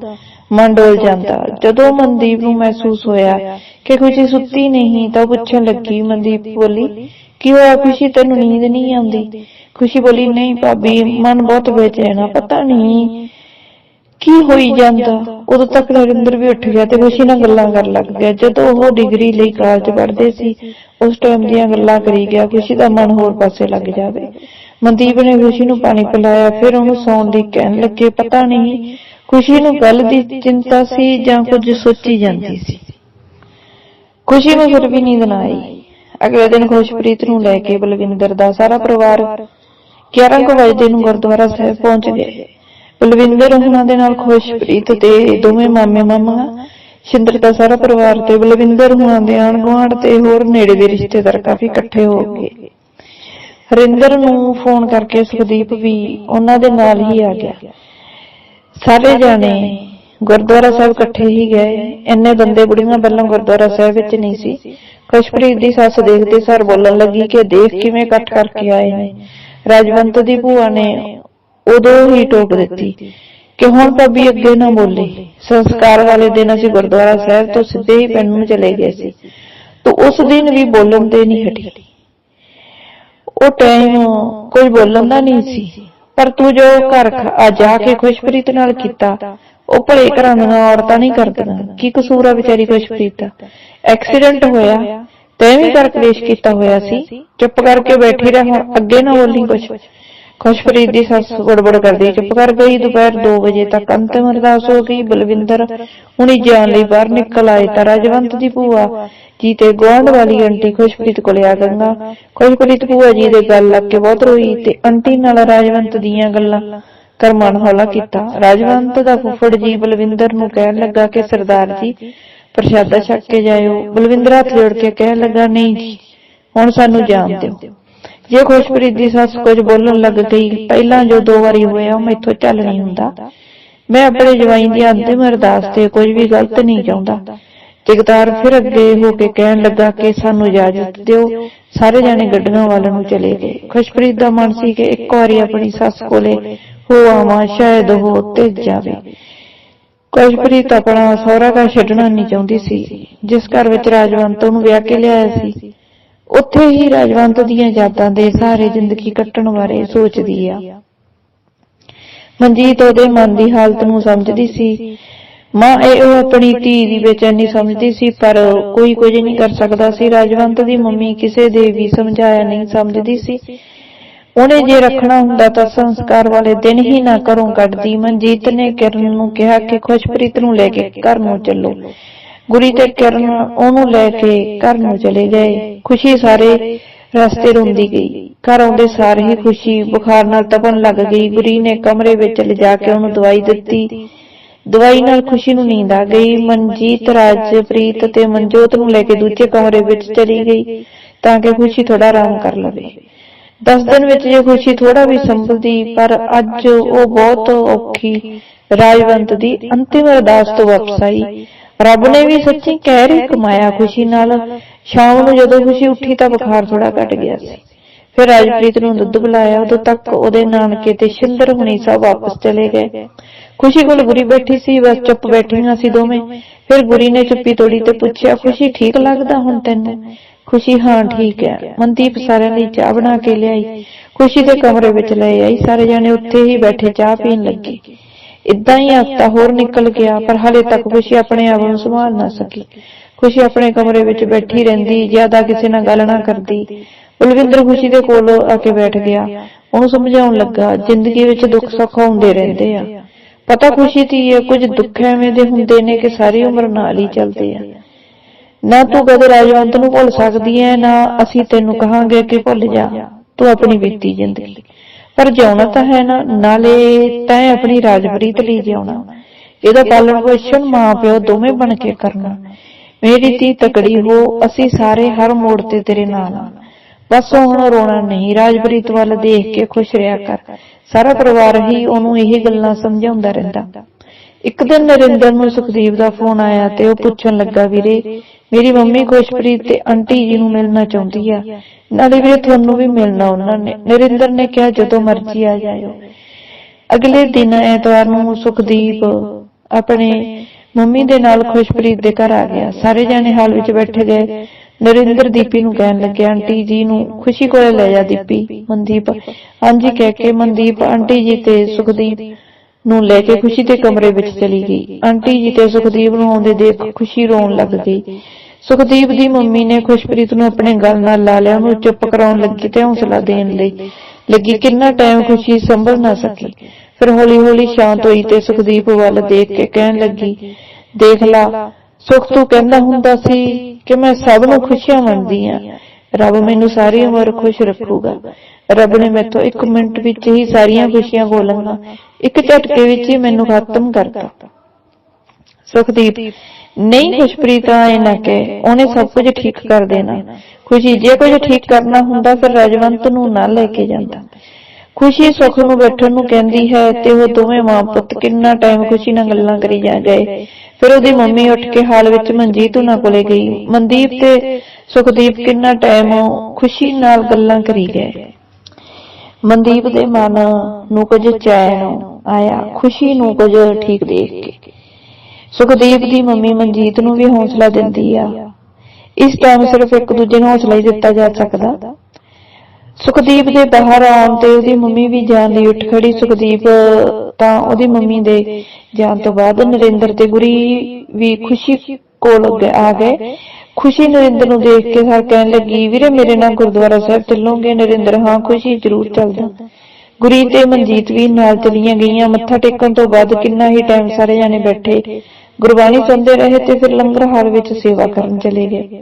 ਮਨ ਡੋਲ ਜਾਂਦਾ। ਜਦੋਂ ਮਨਦੀਪ ਨੂੰ ਮਹਿਸੂਸ ਹੋਇਆ ਕਿ ਖੁਸ਼ੀ ਸੁੱਤੀ ਨਹੀਂ ਤਾਂ ਉਹ ਪੁੱਛਣ ਲੱਗੀ ਮਨਦੀਪ ਬੋਲੀ, ਕੀ ਹੋਇਆ ਖੁਸ਼ੀ? ਤੈਨੂੰ ਨੀਂਦ ਨਹੀਂ ਆਉਂਦੀ? ਖੁਸ਼ੀ ਬੋਲੀ, ਨਹੀਂ ਭਾਬੀ, ਮਨ ਬਹੁਤ ਬੇਚੈਨ ਆ ਪਤਾ ਨਹੀਂ ਕੀ ਹੋਈ ਜਾਂਦਾ। ਉਦੋਂ ਤੱਕ ਨਰਿੰਦਰ ਵੀ ਉੱਠ ਗਿਆ ਤੇ ਖੁਸ਼ੀ ਨਾਲ ਗੱਲਾਂ ਕਰਨ ਲੱਗ ਗਿਆ। ਜਦੋਂ ਉਹ ਡਿਗਰੀ ਲਈ ਕਾਲਜ ਪੜ੍ਹਦੇ ਸੀ, ਉਸ ਟਾਈਮ ਦੀਆਂ ਗੱਲਾਂ ਕਰੀ ਗਿਆ, ਖੁਸ਼ੀ ਦਾ ਮਨ ਹੋਰ ਪਾਸੇ ਲੱਗ ਜਾਵੇ। ਮਨਦੀਪ ਨੇ ਖੁਸ਼ੀ ਨੂੰ ਪਾਣੀ ਪਿਲਾਇਆ, ਫਿਰ ਉਹਨੂੰ ਸੌਣ ਦੀ ਕਹਿਣ ਲੱਗੇ, ਪਤਾ ਨਹੀਂ, ਖੁਸ਼ੀ ਨੂੰ ਗੱਲ ਦੀ ਚਿੰਤਾ ਸੀ ਜਾਂ ਕੁਝ ਸੋਚੀ ਜਾਂਦੀ ਸੀ? ਖੁਸ਼ੀ ਨੂੰ ਫਿਰ ਵੀ ਨੀਂਦ ਨਾ ਆਈ। ਅਗਲੇ ਦਿਨ ਖੁਸ਼ਪ੍ਰੀਤ ਨੂੰ ਲੈ ਕੇ ਬਲਵਿੰਦਰ ਦਾ ਸਾਰਾ ਪਰਿਵਾਰ 11 ਕੁ ਵਜੇ ਨੂੰ ਗੁਰਦੁਆਰਾ ਸਾਹਿਬ ਪਹੁੰਚ ਗਏ। ਬਲਵਿੰਦਰ ਉਹਨਾਂ ਦੇ ਨਾਲ ਖੁਸ਼ਪ੍ਰੀਤ ਤੇ ਦੋਵੇਂ ਮਾਮੇ ਮਾਮਾ, ਸ਼ਿੰਦਰ ਦਾ ਸਾਰਾ ਪਰਿਵਾਰ ਤੇ ਬਲਵਿੰਦਰ ਹੁਣਾਂ ਦੇ ਆਣ ਗੁਆਂਢ ਤੇ ਹੋਰ ਨੇੜੇ ਦੇ ਰਿਸ਼ਤੇਦਾਰ ਕਾਫੀ ਇਕੱਠੇ ਹੋ ਗਏ। ਹਰਿੰਦਰ ਨੂੰ ਫੋਨ ਕਰਕੇ ਸੁਖਦੀਪ ਵੀ ਉਹਨਾਂ ਦੇ ਨਾਲ ਹੀ ਆ ਗਿਆ। ਸਾਰੇ ਜਾਣੇ ਗੁਰਦੁਆਰਾ ਸਾਹਿਬ ਇਕੱਠੇ ਹੀ ਗਏ। ਇੰਨੇ ਬੰਦੇ ਬੁੜੀਆਂ ਪਹਿਲਾਂ ਗੁਰਦੁਆਰਾ ਸਾਹਿਬ ਵਿੱਚ ਨਹੀਂ ਸੀ। ਖੁਸ਼ਪ੍ਰੀਤ ਦੀ ਸੱਸ ਦੇਖਦੇ ਸਾਰ ਬੋਲਣ ਲੱਗੀ ਕਿ ਦੇਖ ਕਿਵੇਂ ਇਕੱਠ ਕਰਕੇ ਆਏ ਨੇ। ਰਾਜਵੰਤ ਦੀ ਭੂਆ ਨੇ ਉਦੋਂ ਹੀ ਟੋਕ ਦਿੱਤੀ ਕਿ ਹੁਣ ਭਾਬੀ ਅੱਗੇ ਨਾ ਬੋਲੇ। ਸੰਸਕਾਰ ਵਾਲੇ ਦਿਨ ਅਸੀਂ ਗੁਰਦੁਆਰਾ ਸਾਹਿਬ ਤੋਂ ਸਿੱਧੇ ਹੀ ਪਿੰਡ ਨੂੰ ਚਲੇ ਗਏ ਸੀ। ਤੂੰ ਉਸ ਦਿਨ ਵੀ ਬੋਲਣ ਤੇ ਨਹੀਂ ਹਟੀ। ਉਹ ਟਾਈਮ ਕੋਈ ਬੋਲਣ ਦਾ ਨਹੀਂ ਸੀ। ਪਰ ਤੂੰ ਜੋ ਘਰ ਆ ਜਾ ਕੇ ਖੁਸ਼ਪ੍ਰੀਤ ਨਾਲ ਕੀਤਾ ਉਹ ਭਲੇ ਘਰਾਂ ਦੀਆਂ ਔਰਤਾਂ ਨਹੀਂ ਕਰਦੀਆਂ। ਕੀ ਕਸੂਰ ਆ ਵਿਚਾਰੀ ਖੁਸ਼ਪ੍ਰੀਤ ਦਾ? ਐਕਸੀਡੈਂਟ ਹੋਇਆ। ਤੈਂ ਵੀ ਕਰ ਕਲੇਸ਼ ਕੀਤਾ ਹੋਇਆ ਸੀ। ਚੁੱਪ ਕਰਕੇ ਬੈਠੀ ਰਹਿ, ਹੁਣ ਅੱਗੇ ਨਾ ਬੋਲੀ ਕੁਛ। ਖੁਸ਼ਪ੍ਰੀਤ ਦੀ ਸੱਸ ਗੜਬੜ ਕਰਦੀ ਚੁੱਪ ਕਰ ਗਈ। ਦੁਪਹਿਰ 2 ਵਜੇ ਤੱਕ ਅੰਤਿਮ ਅਰਦਾਸ ਹੋ ਗਈ। ਬਲਵਿੰਦਰ ਹੁਣੀ ਜਾਣ ਲਈ ਬਾਹਰ ਨਿਕਲ ਆਏ ਤਾਂ ਰਾਜਵੰਤ ਦੀ ਭੂਆ ਜੀ ਤੇ ਗੁਆਂਢ ਵਾਲੀ ਆਂਟੀ ਖੁਸ਼ਪ੍ਰੀਤ ਕੋਲੇ ਆ ਗੰਗਾ ਖੁਸ਼ਪ੍ਰੀਤ ਭੂਆ ਜੀ ਦੇ ਗੱਲ ਲੱਗ ਕੇ ਬਹੁਤ ਰੋਈ ਤੇ ਆਂਟੀ ਨਾਲ ਰਾਜਵੰਤ ਦੀਆਂ ਗੱਲਾਂ। ਕਰ ਮਨ ਹੌਲਾ ਕੀਤਾ। ਰਾਜਵੰਤ ਦਾ ਫੁੱਫੜ ਜੀ ਬਲਵਿੰਦਰ ਨੂੰ ਕਹਿਣ ਲੱਗਾ ਕਿ ਸਰਦਾਰ ਜੀ, ਪ੍ਰਸ਼ਾਦਾ ਛਕ ਕੇ ਜਾਇਓ। ਬਲਵਿੰਦਰ ਹੱਥ ਜੋੜ ਕੇ ਕਹਿਣ ਲੱਗਾ, ਨਹੀਂ ਜੀ, ਹੁਣ ਸਾਨੂੰ ਜਾਣ ਦਿਓ। ਜੇ ਖੁਸ਼ਪ੍ਰੀਤ ਦੀ ਸੱਸ ਕੁਝ ਬੋਲਣ ਲੱਗ ਗਈ, ਪਹਿਲਾਂ ਜੋ ਦੋ ਵਾਰੀ ਹੋਇਆ, ਉਹ ਮੈਥੋਂ ਚੱਲ ਨਹੀਂ ਹੁੰਦਾ। ਮੈਂ ਆਪਣੇ ਜਵਾਈ ਦੀ ਅੰਤਿਮ ਅਰਦਾਸ ਤੇ ਕੁਝ ਵੀ ਗਲਤ ਨਹੀਂ ਚਾਹੁੰਦਾ। ਜਗਤਾਰ ਫਿਰ ਅੱਗੇ ਹੋ ਕੇ ਕਹਿਣ ਲੱਗਾ ਕਿ ਸਾਨੂੰ ਇਜਾਜ਼ਤ ਦਿਓ। ਸਾਰੇ ਜਾਣੇ ਗੱਡੀਆਂ ਵੱਲ ਨੂੰ ਚਲੇ ਗਏ। ਖੁਸ਼ਪ੍ਰੀਤ ਦਾ ਮਨ ਸੀ ਕਿ ਇੱਕ ਵਾਰੀ ਆਪਣੀ ਸੱਸ ਕੋਲੇ ਹੋ ਆਵਾਂ ਸ਼ਾਇਦ ਉਹ ਤੇਜ ਜਾਵੇ। ਖੁਸ਼ਪ੍ਰੀਤ ਆਪਣਾ ਸਹੁਰਾ ਘਰ ਛੱਡਣਾ ਨਹੀਂ ਚਾਹੁੰਦੀ ਸੀ, ਜਿਸ ਘਰ ਵਿੱਚ ਰਾਜਵੰਤ ਨੂੰ ਵਿਆਹ ਕੇ ਲਿਆਇਆ ਸੀ। ਉੱਥੇ ਹੀ ਰਾਜਵੰਤ ਦੀਆਂ ਯਾਦਾਂ ਦੇ ਸਾਰੇ ਜ਼ਿੰਦਗੀ ਕੱਟਣ ਬਾਰੇ ਸੋਚਦੀ ਆ। ਮਨਜੀਤ ਉਹਦੇ ਮਨ ਦੀ ਹਾਲਤ ਨੂੰ ਸਮਝਦੀ ਸੀ। ਮਾਂ, ਇਹ ਉਹ ਆਪਣੀ ਧੀ ਦੀ ਬੇਚੈਨੀ ਸਮਝਦੀ ਸੀ, ਪਰ ਕੋਈ ਕੁਝ ਨਹੀਂ ਕਰ ਸਕਦਾ ਸੀ। ਰਾਜਵੰਤ ਦੀ ਮੰਮੀ ਕਿਸੇ ਦੇ ਵੀ ਸਮਝਾਇਆ ਨਹੀਂ, ਸਮਝਦੀ ਸੀ। ਉਹਨੇ ਜੇ ਰੱਖਣਾ ਹੁੰਦਾ ਤਾਂ ਸੰਸਕਾਰ ਵਾਲੇ ਦਿਨ ਹੀ ਨਾ ਘਰੋਂ ਕੱਢਦੀ ਮਨਜੀਤ ਨੇ ਕਿਰਨ ਨੂੰ ਕਿਹਾ ਕਿ ਖੁਸ਼ਪ੍ਰੀਤ ਨੂੰ ਲੈ ਕੇ ਘਰ ਨੂੰ ਚੱਲੋ। ਗੁਰੀ ਤੇ ਕਿਰਨ ਉਹਨੂੰ ਲੈ ਕੇ ਘਰ ਨੂੰ ਚਲੇ ਗਏ। ਖੁਸ਼ੀ ਸਾਰੇ ਰਸਤੇ ਰੋਂਦੀ ਗਈ। ਘਰ ਆਉਂਦੇ ਸਾਰ ਹੀ ਖੁਸ਼ੀ ਬੁਖਾਰ ਨਾਲ ਤਪਣ ਲੱਗ ਗਈ। ਗੁਰੀ ਨੇ ਕਮਰੇ ਵਿੱਚ ਲਿਜਾ ਕੇ ਉਹਨੂੰ ਦਵਾਈ ਦਿੱਤੀ। ਦਵਾਈ ਨਾਲ ਖੁਸ਼ੀ ਨੂੰ ਨੀਂਦ ਆ ਗਈ। ਮਨਜੀਤ ਰਾਜਪ੍ਰੀਤ ਤੇ ਮਨਜੋਤ ਨੂੰ ਲੈ ਕੇ ਦੂਜੇ ਕਮਰੇ ਵਿੱਚ ਚਲੀ ਗਈ ਤਾਂ ਕਿ ਖੁਸ਼ੀ ਥੋੜਾ ਆਰਾਮ ਕਰ ਲਵੇ 10 ਦਿਨ ਵਿੱਚ ਜੇ ਖੁਸ਼ੀ ਥੋੜਾ ਵੀ ਸੰਭਲਦੀ, ਪਰ ਅੱਜ ਉਹ ਬਹੁਤ ਔਖੀ ਰਾਜਵੰਤ ਦੀ ਅੰਤਿਮ ਅਰਦਾਸ ਤੋਂ ਵਾਪਸ ਆਈ। ਰੱਬ ਨੇ ਵੀ ਸੱਚੀ ਕਹਿਰ ਹੀ ਕਮਾਇਆ ਖੁਸ਼ੀ ਨਾਲ। ਸ਼ਾਮ ਨੂੰ ਜਦੋਂ ਖੁਸ਼ੀ ਉੱਠੀ ਤਾਂ ਬੁਖਾਰ ਥੋੜਾ ਘਟ ਗਿਆ ਸੀ। ਫਿਰ ਰਾਜਪ੍ਰੀਤ ਨੂੰ ਦੁੱਧ ਬੁਲਾਇਆ ਉਦੋਂ ਤੱਕ ਉਹਦੇ ਨਾਨਕੇ ਤੇ ਸ਼ਿੰਦਰ ਹੁਣੀ ਸਭ ਵਾਪਸ ਚਲੇ ਗਏ। ਖੁਸ਼ੀ ਕੋਲ ਗੁਰੀ ਬੈਠੀ ਸੀ, ਬਸ ਚੁੱਪ ਬੈਠੀਆਂ ਸੀ ਦੋਵੇਂ। ਫਿਰ ਗੁਰੀ ਨੇ ਚੁੱਪੀ ਤੋੜੀ ਤੇ ਪੁੱਛਿਆ, ਖੁਸ਼ੀ ਠੀਕ ਲੱਗਦਾ ਹੁਣ ਤੈਨੂੰ? ਖੁਸ਼ੀ ਹਾਂ ਠੀਕ ਹੈ। ਮਨਦੀਪ ਸਾਰਿਆਂ ਲਈ ਚਾਹ ਬਣਾ ਕੇ ਲਿਆਈ। ਖੁਸ਼ੀ ਦੇ ਕਮਰੇ ਵਿੱਚ ਲੈ ਆਈ। ਸਾਰੇ ਜਾਣੇ ਉੱਥੇ ਹੀ ਬੈਠੇ ਚਾਹ ਪੀਣ ਲੱਗੇ। ਇਦਾਂ ਹੀ ਹਫ਼ਤਾ ਹੋਰ ਨਿਕਲ ਗਿਆ ਪਰ ਹਲੇ ਤੱਕ ਖੁਸ਼ੀ ਆਪਣੇ ਆਪ ਨੂੰ ਸੰਭਾਲ ਨਾ ਸਕੀ। ਖੁਸ਼ੀ ਆਪਣੇ ਕਮਰੇ ਵਿੱਚ ਬੈਠੀ ਰਹਿੰਦੀ ਜ਼ਿਆਦਾ ਕਿਸੇ ਨਾਲ ਗੱਲ ਨਾ ਕਰਦੀ। ਬਲਵਿੰਦਰ ਖੁਸ਼ੀ ਦੇ ਕੋਲ ਆ ਕੇ ਬੈਠ ਗਿਆ। ਉਹਨੂੰ ਸਮਝਾਉਣ ਲੱਗਾ ਜ਼ਿੰਦਗੀ ਵਿੱਚ ਦੁੱਖ ਸੁੱਖ ਆਉਂਦੇ ਰਹਿੰਦੇ ਆ। ਪਤਾ ਖੁਸ਼ੀ ਦੀ ਹੈ ਕੁਝ ਦੁੱਖ ਐਵੇਂ ਦੇ ਹੁੰਦੇ ਨੇ ਕਿ ਸਾਰੀ ਉਮਰ ਨਾਲ ਹੀ ਚੱਲਦੇ ਆ। ਨਾ ਤੂੰ ਕਦੇ ਰਾਜਵੰਤ ਨੂੰ ਭੁੱਲ ਸਕਦੀ ਹੈ ਨਾ ਅਸੀਂ ਤੈਨੂੰ ਕਹਾਂਗੇ ਕਿ ਭੁੱਲ ਜਾ। ਤੂੰ ਆਪਣੀ ਬੀਤੀ ਜ਼ਿੰਦਗੀ। ਪਰ ਜਿਉਣਾ ਤਾਂ ਹੈ ਨਾ, ਨਾਲੇ ਤੈਂ ਆਪਣੀ ਰਾਜਪ੍ਰੀਤ ਲਈ ਜਿਉਣਾ। ਇਹਦਾ ਪਾਲਣ ਪੋਸ਼ਣ ਮਾਂ ਪਿਓ ਦੋਵੇਂ ਬਣ ਕੇ ਕਰਨਾ। ਮੇਰੀ ਧੀ ਤਕੜੀ ਹੋ, ਅਸੀਂ ਸਾਰੇ ਹਰ ਮੋੜ ਤੇ ਤੇਰੇ ਨਾਲ ਆ। ਬਸ ਹੁਣ ਰੋਣਾ ਨਹੀਂ ਰਾਜਪ੍ਰੀਤ ਵੱਲ ਦੇਖ ਕੇ ਖੁਸ਼ ਰਿਹਾ ਕਰ। ਸਾਰਾ ਪਰਿਵਾਰ ਹੀ ਉਹਨੂੰ ਇਹ ਗੱਲਾਂ ਸਮਝਾਉਂਦਾ ਰਹਿੰਦਾ। ਇੱਕ ਦਿਨ ਨਰਿੰਦਰ ਨੂੰ ਸੁਖਦੀਪ ਦਾ ਫੋਨ ਆਇਆ ਤੇ ਉਹ ਪੁੱਛਣ ਲੱਗਾ, ਵੀਰੇ, ਮੇਰੀ ਮੰਮੀ ਖੁਸ਼ਪ੍ਰੀਤ ਤੇ ਆਂਟੀ ਜੀ ਨੂੰ ਮਿਲਣਾ ਚਾਹੁੰਦੀ ਆ। ਨਾਲੇ ਵੀਰੇ, ਤੁਹਾਨੂੰ ਵੀ ਮਿਲਣਾ ਉਹਨਾਂ ਨੇ। ਨਰਿੰਦਰ ਨੇ ਕਿਹਾ, ਜਦੋਂ ਮਰਜ਼ੀ ਆ ਜਾਇਓ। ਅਗਲੇ ਦਿਨ ਐਤਵਾਰ ਨੂੰ ਸੁਖਦੀਪ ਆਪਣੇ ਮੰਮੀ ਦੇ ਨਾਲ ਖੁਸ਼ਪ੍ਰੀਤ ਦੇ ਘਰ ਆ ਗਿਆ। ਸਾਰੇ ਜਾਣੇ ਹਾਲ ਵਿੱਚ ਬੈਠੇ ਗਏ। ਨਰਿੰਦਰ ਦੀਪੀ ਨੂੰ ਕਹਿਣ ਲੱਗੇ, ਆਂਟੀ ਜੀ ਨੂੰ ਖੁਸ਼ੀ ਕੋਲੇ ਲੈ ਜਾ ਦੀਪੀ। ਮਨਦੀਪ ਹਾਂਜੀ ਕਹਿ ਕੇ ਮਨਦੀਪ, ਆਂਟੀ ਜੀ ਤੇ ਸੁਖਦੀਪ ਨੂੰ ਲੈ ਕੇ ਖੁਸ਼ੀ ਦੇ ਕਮਰੇ ਵਿੱਚ ਚਲੀ ਗਈ। ਆਂਟੀ ਜੀ ਤੇ ਸੁਖਦੀਪ ਨੂੰ ਆਉਂਦੇ ਦੇਖ ਖੁਸ਼ੀ ਰੋਣ ਲੱਗ ਗਈ। ਸੁਖਦੀਪ ਦੀ ਮੰਮੀ ਨੇ ਖੁਸ਼ਪ੍ਰੀਤ ਨੂੰ ਆਪਣੇ ਗਲ ਨਾਲ ਲਾ ਲਿਆ ਉਹਨੂੰ ਚੁੱਪ ਕਰਾਉਣ ਲੱਗੀ ਤੇ ਹੌਸਲਾ ਦੇਣ ਲਈ। ਲੱਗੀ ਕਿੰਨਾ ਟਾਈਮ ਖੁਸ਼ੀ ਸੰਭਲ ਨਾ ਸਕੀ। ਫਿਰ ਹੌਲੀ ਹੌਲੀ ਸ਼ਾਂਤ ਹੋਈ ਤੇ ਸੁਖਦੀਪ ਵੱਲ ਦੇਖ ਕੇ ਕਹਿਣ ਲੱਗੀ ਦੇਖ ਲਾ ਸੁਖ ਤੂੰ ਕਹਿੰਦਾ ਹੁੰਦਾ ਸੀ ਕਿ ਮੈਂ ਸਭ ਨੂੰ ਖੁਸ਼ੀਆਂ ਵੰਡਦੀ ਆ ਰੱਬ ਮੈਨੂੰ ਸਾਰੀ ਉਮਰ ਖੁਸ਼ ਰੱਖੂਗਾ। ਰੱਬ ਨੇ ਮੈਥੋਂ ਇੱਕ ਮਿੰਟ ਵਿੱਚ ਹੀ ਸਾਰੀਆਂ ਖੁਸ਼ੀਆਂ ਗੋਲਣਗਾ ਇੱਕ ਝਟਕੇ ਵਿੱਚ ਹੀ ਮੈਨੂੰ ਖਤਮ ਕਰਤਾ। ਸੁਖਦੀਪ, ਨਹੀਂ ਖੁਸ਼ਪ੍ਰੀਤ ਆਏ ਨਾ ਕਿ ਉਹਨੇ ਸਭ ਕੁਝ ਠੀਕ ਕਰ ਦੇਣਾ। ਖੁਸ਼ੀ ਜੇ ਕੁਝ ਠੀਕ ਕਰਨਾ ਹੁੰਦਾ, ਫਿਰ ਰਜਵੰਤ ਨੂੰ ਨਾ ਲੈ ਕੇ ਜਾਂਦਾ। ਖੁਸ਼ੀ ਸੁਖ ਨੂੰ ਬੈਠਣ ਨੂੰ ਕਹਿੰਦੀ ਹੈ ਤੇ ਉਹ ਦੋਵੇਂ ਮਾਂ ਪੁੱਤ ਕਿੰਨਾ ਟਾਈਮ ਖੁਸ਼ੀ ਨਾਲ ਗੱਲਾਂ ਕਰੀ ਜਾ ਗਏ। ਫਿਰ ਉਹਦੀ ਮੰਮੀ ਉੱਠ ਕੇ ਹਾਲ ਵਿੱਚ ਮਨਜੀਤ ਉਹਨਾਂ ਕੋਲੇ ਗਈ। ਮਨਦੀਪ ਤੇ ਸੁਖਦੀਪ ਕਿੰਨਾ ਟਾਈਮ ਖੁਸ਼ੀ ਨਾਲ ਗੱਲਾਂ ਕਰੀ ਗਏ। ਮਨਦੀਪ ਦੇ ਮਨ ਨੂੰ ਕੁਝ ਚੈਨ ਆਇਆ, ਖੁਸ਼ੀ ਨੂੰ ਕੁਝ ਠੀਕ ਦੇਖ ਕੇ। ਸੁਖਦੀਪ ਦੀ ਮੰਮੀ ਮਨਜੀਤ ਨੂੰ ਵੀ ਹੌਸਲਾ ਦਿੰਦੀ ਆ। ਇਸ ਟਾਈਮ ਸਿਰਫ ਇੱਕ ਦੂਜੇ ਨੂੰ ਹੌਸਲਾ ਹੀ ਦਿੱਤਾ ਜਾ ਸਕਦਾ। ਸੁਖਦੀਪ ਦੇ ਬਾਹਰ ਆਉਣ ਤੇ ਉਹਦੀ ਮੰਮੀ ਵੀ ਜਾਣ ਲਈ ਉੱਠ ਖੜੀ। ਸੁਖਦੀਪ ਤਾਂ ਉਹਦੀ ਮੰਮੀ ਦੇ ਜਾਣ ਤੋਂ ਬਾਅਦ ਨਰਿੰਦਰ ਤੇ ਗੁਰੀ ਵੀ ਖੁਸ਼ੀ ਕੋਲ ਆ ਗਏ। ਖੁਸ਼ੀ ਨਰਿੰਦਰ ਨੂੰ ਦੇਖ ਕੇ ਸਰ ਕਹਿਣ ਲੱਗੀ ਵੀਰੇ ਮੇਰੇ ਨਾਲ ਗੁਰਦੁਆਰਾ ਸਾਹਿਬ ਚੱਲੋਗੇ? ਨਰਿੰਦਰ ਹਾਂ ਖੁਸ਼ੀ ਜ਼ਰੂਰ ਚੱਲਦਾ। ਗੁਰੀ ਤੇ ਮਨਜੀਤ ਵੀ ਨਾਲ ਚਲੀਆਂ ਗਈਆਂ ਮੱਥਾ ਟੇਕਣ ਤੋਂ ਬਾਅਦ ਕਿੰਨਾ ਹੀ ਟਾਈਮ ਸਾਰੇ ਜਾਣੇ ਬੈਠੇ। ਗੁਰਬਾਣੀ ਸੁਣਦੇ ਰਹੇ ਤੇ ਫਿਰ ਲੰਗਰ ਹਾਲ ਵਿੱਚ ਸੇਵਾ ਕਰਨ ਚਲੇ ਗਏ।